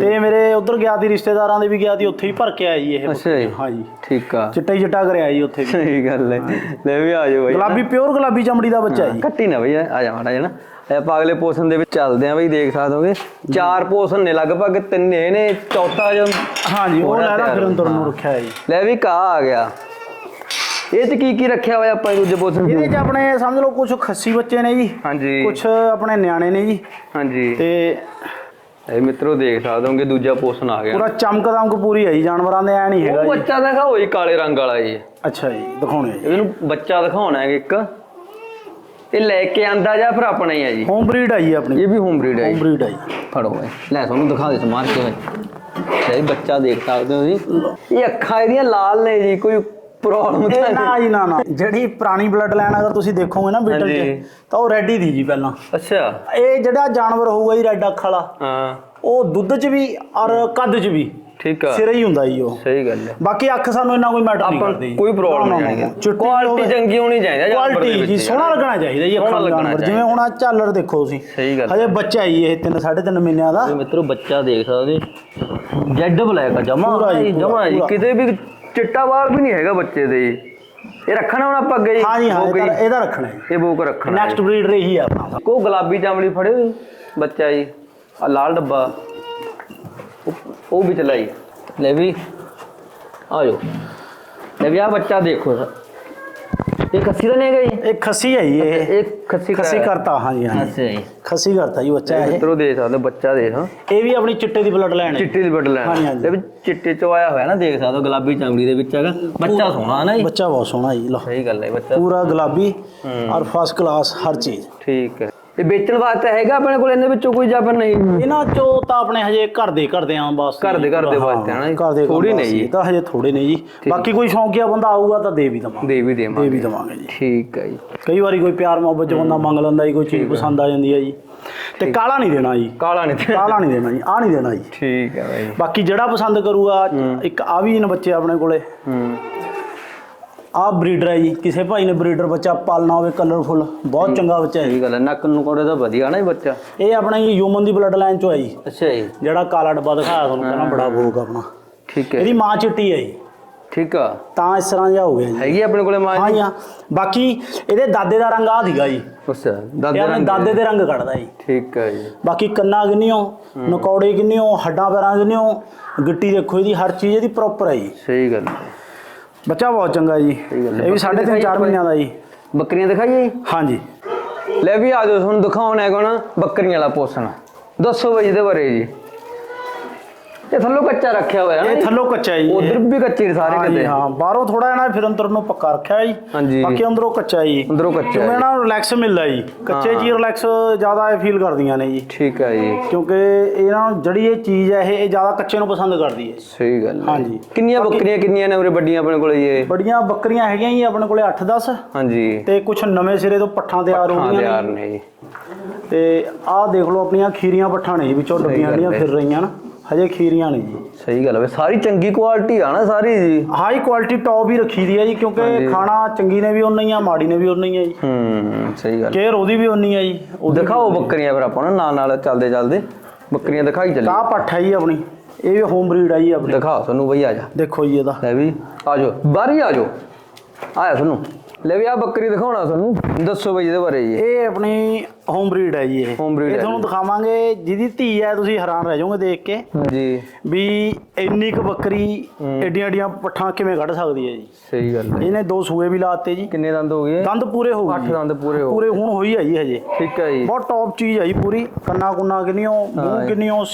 ਤੇ ਮੇਰੇ ਉਧਰ ਗਿਆ ਸੀ ਰਿਸ਼ਤੇਦਾਰਾਂ ਦੇ ਵੀ ਗਿਆ ਸੀ ਉੱਥੇ ਹੀ ਭਰ ਕੇ ਆਇਆ ਜੀ ਇਹ। ਅੱਛਾ ਜੀ। ਹਾਂਜੀ ਠੀਕ ਆ। ਚਿੱਟਾ ਹੀ ਚਿੱਟਾ ਕਰਿਆ ਜੀ ਉੱਥੇ ਵੀ। ਸਹੀ ਗੱਲ ਹੈ। ਲੈ ਵੀ ਆ ਜਾਓ ਬਾਈ। ਗੁਲਾਬੀ ਪਿਓਰ ਗੁਲਾਬੀ ਚਮੜੀ ਦਾ ਬੱਚਾ ਜੀ। ਕੱਟੀ ਨਾ ਬਈ ਆ ਜਾ ਮਾੜਾ ਜਣਾ ਆਪਾਂ ਅਗਲੇ ਪੋਸ਼ਨ ਦੇ ਵਿੱਚ ਚੱਲਦੇ ਆ ਬਈ ਦੇਖ ਸਕਦੇ ਹੋਗੇ। ਚਾਰ ਪੋਸ਼ਨ ਨੇ ਲਗਭਗ ਤਿੰਨੇ ਨੇ ਚੌਥਾ ਜੋ ਹਾਂਜੀ ਉਹ ਤਿਆਰ। ਫਿਰਨ ਤੁਰਨ ਨੂੰ ਰੱਖਿਆ ਹੈ ਜੀ। ਲੈ ਵੀ ਕਾ ਆ ਗਿਆ। ਇਹ ਚ ਕੀ ਕੀ ਰੱਖਿਆ ਹੋਇਆ ਆਪਾਂ ਦੂਜੇ ਪੋਸ਼ਨ ਇਹਦੇ 'ਚ ਆਪਣੇ ਸਮਝ ਲਓ ਕੁਝ ਖੱਸੀ ਬੱਚੇ ਨੇ ਜੀ। ਹਾਂਜੀ। ਕੁਝ ਆਪਣੇ ਨਿਆਣੇ ਨੇ ਜੀ। ਹਾਂਜੀ। ਤੇ ਇਹ ਮਿੱਤਰੋ ਦੇਖ ਸਕਦੇ ਹੋਗੇ ਦੂਜਾ ਪੋਸ਼ਨ ਆ ਗਿਆ। ਪੂਰਾ ਚਮਕ ਦਮਕ ਪੂਰੀ ਹੈ ਜੀ ਜਾਨਵਰਾਂ ਦੇ ਐ ਨਹੀਂ ਹੈਗਾ ਉਹ ਜੀ। ਬੱਚਾ ਦਿਖਾਓ ਜੀ ਕਾਲੇ ਰੰਗ ਵਾਲਾ ਜੀ। ਅੱਛਾ ਜੀ ਦਿਖਾਉਣੇ ਆ ਜੀ। ਇਹਨੂੰ ਬੱਚਾ ਦਿਖਾਉਣਾ ਹੈ ਇੱਕ। ਇਹ ਲੈ ਕੇ ਆਂਦਾ ਜਾਂ ਫਿਰ ਆਪਣਾ ਹੀ ਹੈ ਜੀ? ਹੋਮ ਬਰੀਡ ਹੈ ਜੀ ਆਪਣੀ। ਇਹ ਵੀ ਹੋਮ ਬਰੀਡ ਹੈ ਹੋਮ ਜੀ। ਬਰੀਡ ਜੀ। ਫੜੋ ਏ ਲੈ ਤੁਹਾਨੂੰ ਦਿਖਾ ਦੇ ਮਾਰ ਕੇ ਲੈ ਬੱਚਾ ਦੇਖ ਸਕਦੇ ਹੋ ਜੀ। ਇਹ ਅੱਖਾਂ ਇਹਦੀਆਂ ਲਾਲ ਨੇ ਜੀ ਕੋਈ ਪ੍ਰੋਬਲਮ ਤਾਂ ਇਹ ਨਾ ਜੀ ਨਾ ਨਾ। ਜਿਹੜੀ ਪੁਰਾਣੀ ਬਲੱਡ ਲਾਈਨ ਅਗਰ ਤੁਸੀਂ ਦੇਖੋਗੇ ਨਾ ਬੀਟਲ ਹਾਂਜੀ। 'ਚ ਤਾਂ ਉਹ ਰੈਡ ਹੀ ਦੀ ਜੀ ਪਹਿਲਾਂ। ਅੱਛਾ। ਇਹ ਜਿਹੜਾ ਜਾਨਵਰ ਹੋਊਗਾ ਜੀ ਰੈਡ ਅੱਖ ਵਾਲਾ ਹਾਂ। ਉਹ ਦੁੱਧ 'ਚ ਵੀ ਔਰ ਕੱਦ 'ਚ ਵੀ ਠੀਕ ਆ। ਸਿਰੇ ਹੀ ਹੁੰਦਾ ਜੀ ਉਹ। ਸਹੀ ਗੱਲ ਹੈ। ਬਾਕੀ ਅੱਖ ਸਾਨੂੰ ਇੰਨਾ ਕੋਈ ਮੈਟਰ ਨਹੀਂ ਆਪਾਂ ਕਰਦੀ। ਕੋਈ ਪ੍ਰੋਬਲਮ ਨਹੀਂ ਆਣੀ ਚਿੱਟੀ ਕੁਆਲਿਟੀ ਚੰਗੀ ਹੋਣੀ ਚਾਹੀਦੀ ਜਾਨਵਰ ਦੇ ਕੁਆਲਿਟੀ ਵਿੱਚ ਜੀ ਸੋਹਣਾ ਲੱਗਣਾ ਚਾਹੀਦਾ ਜੀ ਅੱਖਾਂ ਸੋਹਣਾ ਲੱਗਣਾ ਜਾਨਵਰ। ਜਿਵੇਂ ਹੁਣ ਆਹ ਝਾਲਰ ਦੇਖੋ ਤੁਸੀਂ। ਸਹੀ ਗੱਲ ਹਜੇ ਬੱਚਾ ਜੀ ਇਹ 3 3.5 ਮਹੀਨਿਆਂ ਦਾ। ਇਹ ਮਿੱਤਰੋ ਬੱਚਾ ਦੇਖ ਸਕਦੇ। ਜੈਡ ਬਲੈਕ ਆ ਜਮਾ ਪੂਰਾ ਜੀ, ਪੂਰਾ, ਜਮਾ ਜੀ। ਪੂਰਾ। ਕਿਤੇ ਵੀ ਚਿੱਟਾ ਵਾਲ ਵੀ ਨਹੀਂ ਹੈਗਾ ਬੱਚੇ ਦੇ। ਇਹ ਰੱਖਣਾ ਹੁਣ ਆਪਾਂ ਅੱਗੇ ਹਾਂ ਜੀ ਹਾਂ ਇਹਦਾ ਰੱਖਣਾ ਹੈ ਇਹ ਬੋਕ ਰੱਖਣਾ ਨੈਕਸਟ ਬਰੀਡ ਰਹੀ ਹੈ ਆਪਣਾ। ਕੋ ਗੁਲਾਬੀ ਚਾਮੜੀ ਫੜੇ ਹੋਈ ਬੱਚਾ ਜੀ ਆ ਲਾਲ ਡੱਬਾ। ਉਹ- ਉਹ ਵੀ ਚਲਾਈ। ਲੈ ਵੀ ਆ ਜਾਓ। ਲੈ ਵੀ ਆ ਬੱਚਾ ਦੇਖੋ ਸਰ। ਇਹ ਖੱਸੀ ਤਾਂ ਨਹੀਂ ਹੈਗਾ ਜੀ? ਇਹ ਖੱਸੀ ਹੈ ਜੀ ਇਹ। ਇਹ ਖੱਸੀ ਖੱਸੀ। ਕਰਤਾ ਹਾਂ ਜੀ ਹਾਂ ਅੱਛਾ ਜੀ। ਖੱਸੀ ਕਰਤਾ ਜੀ ਬੱਚਾ ਇਹ ਮਿੱਤਰੋ ਦੇਖ ਸਕਦੇ ਹੋ, ਬੱਚਾ ਦੇਖ। ਹਾਂ ਇਹ ਵੀ ਆਪਣੀ ਚਿੱਟੇ ਦੀ ਬਲੱਡ ਲਾਈਨ ਹੈ। ਚਿੱਟੀ ਦੀ ਬੱਟ ਲੈਣ। ਹਾਂਜੀ, ਹਾਂਜੀ। ਤੇ ਵੀ ਚਿੱਟੇ ਚ ਆਇਆ ਹੋਇਆ ਨਾ ਦੇਖ ਸਕਦੇ ਹੋ ਗੁਲਾਬੀ ਚਾਮੜੀ ਦੇ ਵਿੱਚ ਹੈਗਾ। ਬੱਚਾ ਸੋਹਣਾ ਨਾ ਜੀ। ਬੱਚਾ ਬਹੁਤ ਸੋਹਣਾ ਜੀ ਲਓ। ਸਹੀ ਗੱਲ ਹੈ ਬੱਚਾ ਪੂਰਾ ਗੁਲਾਬੀ ਔਰ ਫਸਟ ਕਲਾਸ ਹਰ ਚੀਜ਼। ਠੀਕ ਹੈ। ਇਹ ਵੇਚਣ ਵਾਸਤੇ ਹੈਗਾ ਆਪਣੇ ਕੋਲ ਇਹਦੇ ਵਿੱਚੋਂ ਕੋਈ ਜਾਂ ਫਿਰ ਨਹੀਂ? ਇਹਨਾਂ ਚੋਂ ਤਾਂ ਆਪਣੇ ਹਜੇ ਘਰ ਦੇ ਘਰ ਦੇ ਆਂ ਬਸ। ਘਰ ਦੇ- ਘਰ ਦੇ ਵਾਸਤੇ ਹਨਾ ਜੀ। ਘਰ ਦੇ ਥੋੜ੍ਹੀ ਕੰਮ ਨੇ ਜੀ। ਤਾਂ ਹਜੇ ਥੋੜੇ ਨੇ ਜੀ। ਬਾਕੀ ਕੋਈ ਸ਼ੌਂਕੀਆ ਬੰਦਾ ਆਊਗਾ ਤਾਂ ਦੇ ਵੀ ਦਵਾਂਗੇ। ਦੇ ਵੀ ਦੇ ਦੇਵਾਂਗੇ ਵੀ ਦਵਾਂਗੇ ਜੀ। ਠੀਕ ਹੈ ਜੀ। ਕਈ ਵਾਰੀ ਕੋਈ ਪਿਆਰ ਮੁਹੱਬਤ ਚ ਬੰਦਾ ਮੰਗ ਲੈਂਦਾ ਜੀ ਕੋਈ ਚੀਜ਼ ਪਸੰਦ ਆ ਜਾਂਦੀ ਹੈ ਜੀ। ਤੇ ਕਾਲਾ ਨਹੀਂ ਦੇਣਾ ਜੀ। ਕਾਲਾ ਨਹੀਂ ਕਾਲਾ ਨਹੀਂ ਦੇਣਾ ਜੀ ਆ ਨਹੀਂ ਦੇਣਾ ਜੀ। ਠੀਕ ਹੈ ਬਾਈ। ਬਾਕੀ ਜਿਹੜਾ ਪਸੰਦ ਕਰੂਗਾ ਇੱਕ ਆ ਵੀ ਨੇ ਬੱਚੇ ਆਪਣੇ ਕੋਲੇ। ਹੂੰ। ਆਹ ਬਰੀਡਰ ਹੈ ਜੀ ਕਿਸੇ ਭਾਈ ਨੇ ਬਰੀਡਰ ਬੱਚਾ ਪਾਲਣਾ ਹੋਵੇ ਕਲਰਫੁਲ ਬਹੁਤ ਚੰਗਾ ਬੱਚਾ ਹੈ। ਸਹੀ ਗੱਲ ਹੈ ਨੱਕ ਨੂੰ ਕੋੜੇ ਦਾ ਵਧੀਆ ਨਾ ਇਹ ਬੱਚਾ। ਇਹ ਆਪਣਾ ਜੀ ਹਿਊਮਨ ਦੀ ਬਲੱਡ ਲਾਈਨ ਚੋਂ ਹੈ ਜੀ। ਅੱਛਾ ਜੀ। ਜਿਹੜਾ ਕਾਲਾ ਡੱਬਾ ਦਿਖਾਇਆ ਤੁਹਾਨੂੰ ਪਹਿਲਾਂ ਬੜਾ ਭੋਗ ਆਪਣਾ। ਠੀਕ ਹੈ। ਇਹਦੀ ਮਾਂ ਚਿੱਟੀ ਹੈ ਜੀ। ਠੀਕ ਆ। ਤਾਂ ਇਸ ਤਰ੍ਹਾਂ ਜਿਹਾ ਹੋ ਗਿਆ ਜੀ। ਹੈਗੀ ਆਪਣੇ ਕੋਲੇ ਮਾਂ ਹਾਂ ਜੀ ਹਾਂ। ਬਾਕੀ ਇਹਦੇ ਦਾਦੇ ਦਾ ਰੰਗ ਆ ਸੀਗਾ ਜੀ। ਅੱਛਾ ਇਹ ਦਾਦੇ ਰੰਗ ਦਾਦੇ ਦੇ ਰੰਗ ਕੱਢਦਾ ਜੀ। ਠੀਕ ਹੈ ਜੀ। ਬਾਕੀ ਕੰਨਾਂ ਕਿੰਨੀਓ ਨਕੌੜੇ ਕਿੰਨੀਓ ਹੱਡਾਂ ਪੈਰਾਂ ਕਿੰਨੀਓ ਗਿੱਟੀ ਦੇਖੋ ਇਹਦੀ ਹਰ ਚੀਜ਼ ਇਹਦੀ ਪ੍ਰੋਪਰ ਹੈ ਜੀ। ਸਹੀ ਗੱਲ ਹੈ। ਬੱਚਾ ਬਹੁਤ ਚੰਗਾ ਜੀ। ਹੈ। ਇਹ ਵੀ ਸਾਢੇ ਤਿੰਨ ਚਾਰ ਮਹੀਨਿਆਂ ਦਾ ਜੀ। ਬੱਕਰੀਆਂ ਦਿਖਾਈਏ ਜੀ? ਹਾਂਜੀ। ਲੈ ਵੀ ਆ ਜਾਓ ਤੁਹਾਨੂੰ ਦਿਖਾਉਣ ਹੈਗਾ ਨਾ ਬੱਕਰੀਆਂ ਵਾਲਾ ਪੋਸਣ। ਦੱਸੋ ਬਈ ਇਹਦੇ ਬਾਰੇ ਜੀ। ਇਹ ਥੱਲੋਂ ਕੱਚਾ ਰੱਖਿਆ ਹੋਇਆ ਨਾ ਇਹ ਥੱਲੋਂ ਕੱਚਾ ਹੈ ਜੀ। ਉਧਰ ਵੀ ਕੱਚੇ ਨੇ ਸਾਰੇ ਹਾਂ ਜੀ, ਕਿਤੇ ਹਾਂ ਬਾਹਰੋਂ ਥੋੜਾ ਜਿਹਾ ਫਿਰ ਅੰਦਰ ਨੂੰ ਪੱਕਾ ਰੱਖਿਆ ਜੀ ਹਾਂਜੀ। ਬਾਕੀ ਅੰਦਰੋਂ ਕੱਚਾ ਜੀ ਅੰਦਰੋਂ ਕੱਚਾ ਕਿਉਂਕਿ ਹੈ। ਇਹਨਾਂ ਨੂੰ ਰਿਲੈਕਸ ਮਿਲਦਾ ਜੀ ਕੱਚੇ ਹਾਂ। ਰਿਲੈਕਸ ਜ਼ਿਆਦਾ ਇਹ ਫੀਲ ਕਰਦੀਆਂ ਨੇ ਜੀ ਠੀਕ ਹੈ ਜੀ ਕਿਉਂਕਿ ਇਹਨਾਂ ਨੂੰ ਜਿਹੜੀ ਇਹ ਚੀਜ਼ ਹੈ ਇਹ ਇਹ ਜ਼ਿਆਦਾ ਕੱਚੇ ਨੂੰ ਪਸੰਦ ਕਰਦੀ ਹੈ ਸਹੀ ਗੱਲ ਹੈ ਹਾਂਜੀ। ਕਿੰਨੀਆਂ ਬੱਕਰੀਆਂ ਕਿੰਨੀਆਂ ਨੇ ਉਰੇ ਵੱਡੀਆਂ ਆਪਣੇ ਕੋਲੇ ਜੀ ਇਹ? ਬੜੀਆਂ ਬੱਕਰੀਆਂ ਹੈਗੀਆਂ ਜੀ ਆਪਣੇ ਕੋਲੇ 8-10 ਹਾਂਜੀ ਤੇ ਕੁਝ ਨਵੇਂ ਸਿਰੇ ਤੋਂ ਪੱਠਾਂ ਤਿਆਰ ਹੋ ਹਾਂ ਰਹੀਆਂ ਯਾਰ ਨੇ ਨੇ ਜੀ ਤੇ ਆਹ ਦੇਖ ਲਓ ਆਪਣੀਆਂ ਖੀਰੀਆਂ ਪੱਠਾਂ ਨੇ ਜੀ ਵਿੱਚੋਂ ਡੱਬੀਆਂ ਗੱਲ ਜਿਹੜੀਆਂ ਹੈ। ਫਿਰ ਰਹੀਆਂ ਨਾ ਹਜੇ ਖੀਰੀਆਂ ਨੇ ਜੀ। ਸਹੀ ਗੱਲ ਹੈ ਸਾਰੀ ਚੰਗੀ ਕੁਆਲਿਟੀ ਆ ਨਾ ਸਾਰੀ ਜੀ। ਹਾਈ ਕੁਆਲਿਟੀ ਟੌਪ ਹੀ ਰੱਖੀ ਦੀ ਹੈ ਜੀ ਕਿਉਂਕਿ। ਖਾਣਾ ਚੰਗੀ ਨੇ ਵੀ ਉਨਾ ਹੀ ਆ ਮਾੜੀ ਨੇ ਵੀ ਉਨਾ ਹੀ ਆ ਜੀ। ਹੂੰ ਸਹੀ ਗੱਲ। ਕੇਅਰ ਉਹਦੀ ਵੀ ਉਨੀ ਆ ਜੀ ਉਹਦੀ ਦਿਖਾਓ ਬੱਕਰੀਆਂ ਫਿਰ ਆਪਾਂ ਨਾਲ ਨਾਲ ਚੱਲਦੇ ਚੱਲਦੇ। ਬੱਕਰੀਆਂ ਦਿਖਾਈ ਚੱਲੀ ਆਹ ਪੱਠ ਹੈ ਜੀ ਆਪਣੀ ਇਹ ਵੀ ਹੋਮ ਬਰੀਡ ਆ ਜੀ ਆਪਣੀ। ਦਿਖਾਓ ਤੁਹਾਨੂੰ ਬਈ ਆ ਜਾ। ਦੇਖੋ ਜੀ ਇਹਦਾ। ਲੈ ਵੀ ਆ ਜਾਓ। ਬਾਹਰ ਹੀ ਆ ਜਾਓ। ਆਇਆ ਤੁਹਾਨੂੰ। ਲੈ ਵੀ ਆ ਬੱਕਰੀ ਦਿਖਾਉਣਾ ਤੁਹਾਨੂੰ ਦੱਸੋ ਬਈ ਇਹਦੇ ਬਾਰੇ ਜੀ। ਇਹ ਆਪਣੀ ਹੋਮ ਬਰੀਡ ਹੈ ਜੀ ਇਹ। ਇਹ ਤੁਹਾਨੂੰ ਦਿਖਾਵਾਂਗੇ ਜਿਹਦੀ ਧੀ ਹੈ ਤੁਸੀਂ ਹੈਰਾਨ ਰਹਿ ਜਾਓਗੇ ਦੇਖ ਕੇ। ਹਾਂਜੀ ਵੀ ਇੰਨੀ ਕੁ ਬੱਕਰੀ ਏਡੀਆਂ ਏਡੀਆਂ ਪੱਠਾਂ ਕਿਵੇਂ ਕੱਢ ਸਕਦੀ ਹੈ ਜੀ। ਸਹੀ ਗੱਲ ਹੈ। ਇਹਨੇ ਦੋ ਸੂਏ ਵੀ ਲਾਤੇ ਜੀ। ਕਿੰਨੇ ਦੰਦ ਹੋ ਗਏ? ਦੰਦ ਪੂਰੇ ਹੋ ਗਏ ਅੱਠ ਜੀ। ਦੰਦ ਪੂਰੇ ਹੋ ਪੂਰੇ ਹੁਣ ਹੋਈ ਹੈ ਜੀ ਹਜੇ। ਠੀਕ ਹੈ ਜੀ। ਬਹੁਤ ਟੌਪ ਚੀਜ਼ ਹੈ ਜੀ ਪੂਰੀ। ਕੰਨਾ ਕੁੰਨਾ ਕਿੰਨੀਓ ਹਾਂ ਮੂੰਹ ਜੀ। ਕਿੰਨੀਓ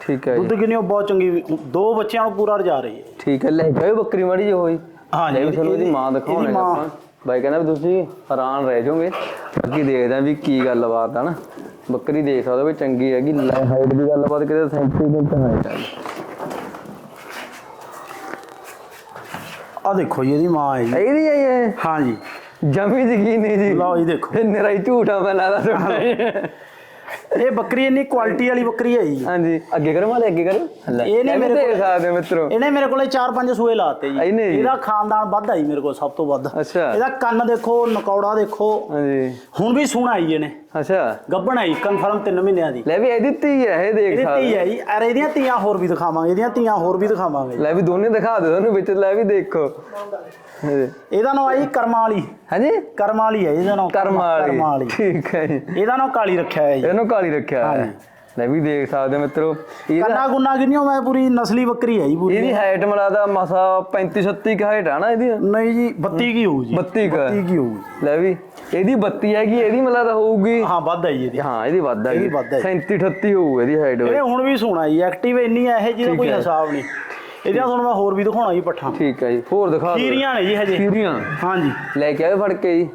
ਠੀਕ ਹੈ ਜੀ। ਦੁੱਧ ਕਿੰਨੀਓ ਬਹੁਤ ਚੰਗੀ। ਦੋ ਬੱਚਿਆਂ ਨੂੰ ਪੂਰਾ ਰਜਾ ਰਹੀ ਹੈ। ਠੀਕ ਹੈ ਲੈ ਜਾਓ ਬੱਕਰੀ ਮਾੜੀ ਜਿਹੀ ਹੋਈ। ਹਾਂ ਜੀ, ਲੈ ਵੀ ਤੁਹਾਨੂੰ ਇਹਦੀ ਮਾਂ ਦਿਖਾਉਣੀ ਇਹਦੀ ਮਾਂ। ਆਪਾਂ। ਬਾਈ ਕਹਿੰਦਾ ਵੀ ਤੁਸੀਂ ਹੈਰਾਨ ਰਹਿ ਜਾਓਗੇ। ਬਾਕੀ ਦੇਖਦੇ ਆ ਵੀ ਕੀ ਗੱਲਬਾਤ ਆ ਨਾ। ਬੱਕਰੀ ਦੇਖ ਸਕਦੇ ਹੋ ਵੀ ਚੰਗੀ ਹੈਗੀ। ਲੈ ਹਾਈਟ ਦੀ ਗੱਲਬਾਤ ਕਿਤੇ ਸੈਂਟੀਮੀਟਰ ਹਾਈਟ ਹੈ ਆ ਦੇਖੋ ਜੀ ਇਹਦੀ ਮਾਂ ਹੈ ਜੀ। ਇਹਦੀ ਹੈ ਇਹ? ਹਾਂ ਜੀ ਜਮੀ ਯਕੀਨ ਨਹੀਂ ਜੀ। ਲਓ ਜੀ ਦੇਖੋ। ਇਹ ਨਿਰਾ ਹੀ ਝੂਠਾ ਮੈਂ ਤੁਹਾਡਾ। ਇਹ ਬੱਕਰੀ ਇੰਨੀ ਕੁਆਲਿਟੀ ਵਾਲੀ ਬੱਕਰੀ ਹੈ ਜੀ। ਹਾਂਜੀ ਅੱਗੇ ਕਰੋ ਮਾਲੇ ਅੱਗੇ ਕਰੋ। ਇਹਨੇ ਮੇਰੇ ਕੋਲ- ਸਕਦੇ ਹੋ ਮਿੱਤਰੋ। ਇਹਨੇ ਮੇਰੇ ਕੋਲੇ 4-5 ਸੂਏ ਲਾਤੇ ਜੀ? ਇਹਦਾ ਖਾਨਦਾਨ ਵੱਧ ਆ ਜੀ ਮੇਰੇ ਕੋਲ ਸਭ ਤੋਂ ਵੱਧ। ਅੱਛਾ। ਇਹਦਾ ਕੰਨ ਦੇਖੋ ਨਕੌੜਾ ਦੇਖੋ। ਹਾਂਜੀ। ਹੁਣ ਵੀ ਸੂਣ ਆਈ ਇਹਨੇ। ਅੱਛਾ। ਗੱਬਣ ਆਈ ਕਨਫਰਮ 3 ਮਹੀਨਿਆਂ ਦੀ। ਲੈ ਵੀ ਇਹਦੀ ਧੀ ਹੈ ਇਹ ਦੇਖ ਇਹਦੀ ਧੀ ਹੈ ਜੀ। ਅਰੇ ਇਹਦੀਆਂ ਧੀਆਂ ਹੋਰ ਵੀ ਦਿਖਾਵਾਂਗੇ ਇਹਦੀਆਂ ਧੀਆਂ ਹੋਰ ਵੀ ਦਿਖਾਵਾਂਗੇ। ਲੈ ਵੀ ਦੋਨੇ ਦਿਖਾ ਦਿਓ ਤੁਹਾਨੂੰ ਵਿੱਚ ਲੈ ਵੀ ਦੇਖੋ। ਇਹਦਾ ਨਾਮ ਆਈ ਕਰਮਾਂ ਵਾਲੀ ਹਾਂਜੀ? ਕਰਮਾਂ ਵਾਲੀ ਹੈ ਇਹਦਾ ਨਾਮ ਕਰਮ ਕਰਮਾਂ ਵਾਲੀ ਵਾਲੀ ਠੀਕ ਹੈ ਜੀ। ਇਹਦਾ ਨਾਮ ਕਾਲੀ ਰੱਖਿਆ ਹੈ ਜੀ। ਇਹਨੂੰ ਕਾਲੀ ਰੱਖਿਆ ਹੈ ਹਾਂਜੀ। ਲੈ ਵੀ ਦੇਖ ਸਕਦੇ ਹੋ ਮਿੱਤਰੋ। ਇਹਦਾ ਕੰਨਾ ਗੁੰਨਾ ਕਿੰਨੀਓ ਮੈਂ ਪੂਰੀ ਨਸਲੀ ਬੱਕਰੀ ਹੈ ਜੀ ਪੂਰੀ। ਇਹਦੀ ਹਾਈਟ ਮਿਲਾਦਾ ਮਸਾ 35 36 ਕੀ ਹਾਈਟ ਆ ਨਾ ਇਹਦੀ। ਨਹੀਂ ਜੀ 32 ਕੀ ਹੋਊ ਜੀ? 32 ਕੁ। 32 ਕੀ ਹੋਊ ਲੈ ਵੀ ਇਹਦੀ 32 ਹੈਗੀ ਇਹਦੀ ਮਿਲਾਦਾ ਹੋਊਗੀ। ਹਾਂ ਵੱਧ ਹੈ ਜੀ ਇਹਦੀ। ਹਾਂ ਇਹਦੀ ਵੱਧ ਹੈ। 37 38 ਹੋਊ ਇਹਦੀ ਹਾਈਟ ਇਹਨੇ ਹੁਣ ਵੀ ਸੋਣਾ ਜੀ ਐਕਟਿਵ ਇੰਨੀ ਹੈ ਇਹ ਜਿਹਦਾ ਕੋਈ ਹੈ। ਹਿਸਾਬ ਨਹੀਂ। ਇਹਦੀਆਂ ਤੁਹਾਨੂੰ ਮੈਂ ਹੋਰ ਵੀ ਦਿਖਾਉਣਾ ਜੀ ਪੱਠਾਂ। ਠੀਕ ਹੈ ਜੀ ਹੋਰ ਦਿਖਾ ਖੀਰੀਆਂ ਨੇ ਜੀ ਹਜੇ। ਖੀਰੀਆਂ। ਹਾਂਜੀ। ਲੈ ਕੇ ਆਏ ਫੜ ਕੇ ਜੀ।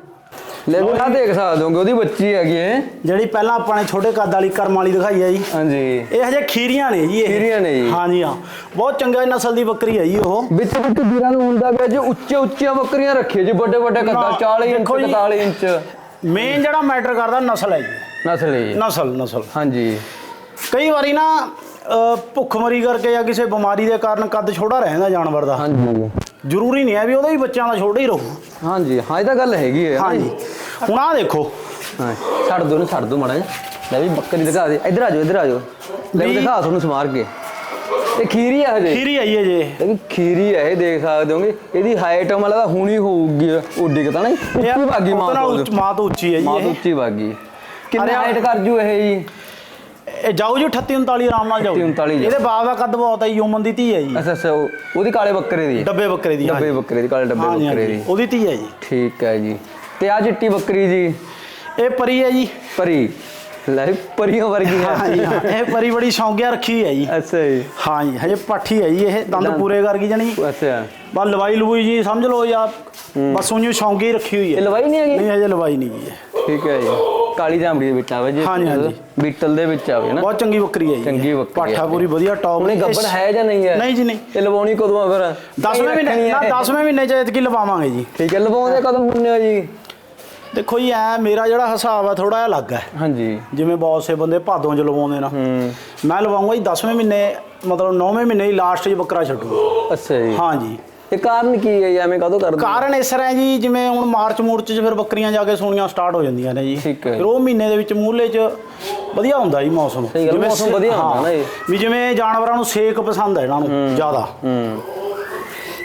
ਲੈ ਵੀ ਆ ਦੇਖ ਸਕਦੇ ਹੋਗੇ ਉਹਦੀ ਬੱਚੀ ਹੈਗੀ ਹੈ ਜਿਹੜੀ ਪਹਿਲਾਂ ਆਪਾਂ ਨੇ ਛੋਟੇ ਕੱਦ ਵਾਲੀ ਕਰਮ ਵਾਲੀ ਦਿਖਾਈ ਹੈ ਜੀ। ਹਾਂਜੀ। ਇਹ ਹਜੇ ਖੀਰੀਆਂ ਨੇ ਜੀ ਇਹ। ਖੀਰੀਆਂ ਨੇ ਜੀ। ਹਾਂਜੀ ਹਾਂ। ਬਹੁਤ ਚੰਗਾ ਨਸਲ ਦੀ ਬੱਕਰੀ ਹੈ ਜੀ ਉਹ। ਵਿੱਚ ਵਿੱਚ ਵੀਰਾਂ ਨੂੰ ਹੁੰਦਾ ਪਿਆ ਜੋ ਉੱਚੇ ਉੱਚੀਆਂ ਬੱਕਰੀਆਂ ਰੱਖੀਆਂ ਜੀ ਵੱਡੇ ਵੱਡੇ ਕੱਦਾ ਨਾ, 40 ਇੰਚ ਦੇਖੋ ਜੀ। 41 ਇੰਚ। ਮੇਨ ਜਿਹੜਾ ਮੈਟਰ ਕਰਦਾ ਨਸਲ ਹੈ ਜੀ। ਨਸਲ ਹੈ ਜੀ। ਨਸਲ ਨਸਲ। ਹਾਂਜੀ। ਕਈ ਵਾਰੀ ਨਾ ਅ, ਭੁੱਖਮਰੀ ਕਰਕੇ ਜਾਂ ਕਿਸੇ ਬਿਮਾਰੀ ਦੇ ਕਾਰਨ ਕੱਦ ਛੋਟਾ ਰਹਿੰਦਾ ਜਾਨਵਰ ਦਾ। ਹਾਂਜੀ। ਜ਼ਰੂਰੀ ਨਹੀਂ ਹੈ ਵੀ ਉਹਦਾ ਵੀ ਬੱਚਿਆਂ ਦਾ ਛੋਟਾ ਹੀ ਰਹੂ। ਹਾਂਜੀ ਹਾਂ ਇਹ ਤਾਂ ਗੱਲ ਹੈਗੀ ਹੈ। ਹਾਂਜੀ। ਹੁਣ ਆਹ ਦੇਖੋ। ਹਾਂ ਛੱਡ ਦੋ ਨੂੰ ਛੱਡ ਦੋ ਮਾੜਾ ਜਿਹਾ। ਲੈ ਵੀ ਬੱਕਰੀ ਦਿਖਾ ਦੇ। ਇੱਧਰ ਆ ਜਾਓ ਇੱਧਰ ਆ ਜਾਓ। ਲੈ ਵੀ ਦਿਖਾ ਤੁਹਾਨੂੰ ਸਮਾਰ ਕੇ। ਇਹ ਖੀਰੀ ਆ ਹਜੇ। ਖੀਰੀ ਆਈ ਹੈ ਜੇ। ਇਹ ਖੀਰੀ ਹੈ ਇਹ ਦੇਖ ਸਕਦੇ ਹੋਗੇ। ਇਹਦੀ ਹਾਈਟ ਮਤਲਬ ਤਾਂ ਹੁਣੀ ਹੋਊਗੀ ਉੱਡੀ ਕਿ ਤਾਂ ਨਹੀਂ। ਉੱਚੀ ਭਾਗੀ ਮਾਂ ਤੋਂ। ਮਾਂ ਤੋਂ ਉੱਚੀ ਹੈ ਜੀ ਮਾਂ ਤੋਂ ਉੱਚੀ ਭਾਗੀ। ਕਿੰਨੇ ਆ- ਹਾਈਟ ਕਰ ਜੂ ਇਹ ਜੀ? ਇਹ ਜਾਊ ਜੀ 38 39 ਆਰਾਮ ਨਾਲ ਜਾਊ 38, 39 ਇਹਦੇ ਬਾਪ ਦਾ ਕੱਦ ਬਹੁਤ ਹੈ ਯੂਮਨ ਦੀ ਧੀ ਹੈ ਜੀ। ਅੱਛਾ ਅੱਛਾ ਉਹ- ਉਹਦੀ ਕਾਲੇ ਬੱਕਰੇ ਦੀ ਡੱਬੇ ਬੱਕਰੇ ਦੀ ਡੱਬੇ ਬੱਕਰੇ ਦੀ ਕਾਲੇ ਡੱਬੇ ਹਾਂਜੀ ਬੱਕਰੇ ਹਾਂਜੀ ਦੀ। ਉਹਦੀ ਧੀ ਹੈ ਜੀ। ਠੀਕ ਹੈ ਜੀ। ਤੇ ਆ ਚਿੱਟੀ ਬੱਕਰੀ ਜੀ? ਇਹ ਪਰੀ ਹੈ ਜੀ। ਪਰੀ। ਲੈ ਪਰੀਆਂ ਵਰਗੀ ਹਾਂਜੀ ਹਾਂ ਹੈ ਇਹ ਪਰੀ ਬੜੀ ਸ਼ੌਂਕਿਆ ਰੱਖੀ ਹੈ ਜੀ। ਅੱਛਾ ਜੀ। ਹਾਂ ਜੀ ਹਜੇ ਪਾਠੀ ਹੈ ਜੀ ਇਹ ਦੰਦ ਦੰਦ। ਪੂਰੇ ਕਰ ਗਈ ਜਣੀ। ਅੱਛਾ। ਬਸ ਲਵਾਈ ਲਵੂਈ ਜੀ ਸਮਝ ਲਓ ਜਾਂ ਬਸ ਉਹਨੂੰ ਸ਼ੌਂਕੀ ਹੀ ਰੱਖੀ ਹੋਈ ਇਹ ਹੈ ਲਵਾਈ ਨਹੀਂ ਹੈਗੀ? ਨਹੀਂ ਹਜੇ ਲਵਾਈ ਨਹੀਂ ਗਈ ਹੈ ਠੀਕ ਹੈ ਜੀ। ਕਾਲੀ ਜਾਮੜੀ ਦੇ ਵਿੱਚ ਆਵੇ ਜੀ ਹਾਂਜੀ, ਹਾਂਜੀ। ਬੀਟਲ ਦੇ ਵਿੱਚ ਆਵੇ ਨਾ ਬਹੁਤ ਚੰਗੀ ਬੱਕਰੀ ਹੈ ਜੀ। ਚੰਗੀ ਬੱਕਰੀ ਹੈ। ਪਾਠਾ ਪੂਰੀ ਵਧੀਆ ਟੌਪ ਉਹਨੇ ਗੱਬੜ ਹੈ ਜਾਂ ਨਹੀਂ ਹੈ? ਨਹੀਂ ਜੀ ਨਹੀਂ। ਇਹ ਲਵਾਉਣੀ ਕਦੋਂ ਆ ਫਿਰ? 10ਵੇਂ ਮਹੀਨੇ ਨਾ 10ਵੇਂ ਮਹੀਨੇ ਚ ਇਤਕੀ ਲਵਾਵਾਂਗੇ ਜੀ। ਠੀਕ ਹੈ ਲਵਾਉਂਦੇ ਕਦੋਂ ਹੁੰਨੇ ਹੋ ਜੀ? ਦੇਖੋ ਜੀ ਐ ਮੇਰਾ ਜਿਹੜਾ ਹਿਸਾਬ ਆ ਥੋੜਾ ਜਿਹਾ ਅਲੱਗ ਹੈ। ਹਾਂਜੀ। ਜਿਵੇਂ ਬਹੁਤ ਸੇ ਬੰਦੇ ਭਾਦੋਂ ਚ ਲਵਾਉਂਦੇ ਨਾ। ਹੂੰ। ਮੈਂ ਲਵਾਉਂਗਾ ਜੀ 10ਵੇਂ ਮਹੀਨੇ ਮਤਲਬ 9ਵੇਂ ਮਹੀਨੇ ਹੀ ਲਾਸਟ 'ਚ ਬੱਕਰਾ ਛੱਡੂਗਾ। ਅੱਛਾ ਜੀ। ਹਾਂ ਜੀ। ਇਹ ਕਾਰਨ ਕੀ ਹੈ ਜੀ? ਐਵੇਂ ਕਦੋਂ ਕਰਦੇ ਕਾਰਨ ਇਸ ਤਰ੍ਹਾਂ ਹੈ ਜੀ ਜਿਵੇਂ ਹੁਣ ਮਾਰਚ ਮੂਰਚ 'ਚ ਫਿਰ ਬੱਕਰੀਆਂ ਜਾ ਕੇ ਸੋਣੀਆਂ ਸਟਾਰਟ ਹੋ ਜਾਂਦੀਆਂ ਨੇ ਜੀ। ਠੀਕ ਹੈ। ਫਿਰ ਉਹ ਮਹੀਨੇ ਦੇ ਵਿੱਚ ਮੂਹਲੇ 'ਚ ਵਧੀਆ ਹੁੰਦਾ ਜੀ ਮੌਸਮ। ਗੱਲ, ਮੌਸਮ ਵਧੀਆ ਹੁੰਦਾ ਨਾ ਇਹ। ਵੀ ਜਿਵੇਂ ਜਾਨਵਰਾਂ ਨੂੰ ਸੇਕ ਪਸੰਦ ਹੈ ਇਹਨਾਂ ਨੂੰ ਜ਼ਿਆਦਾ। ਹੂੰ।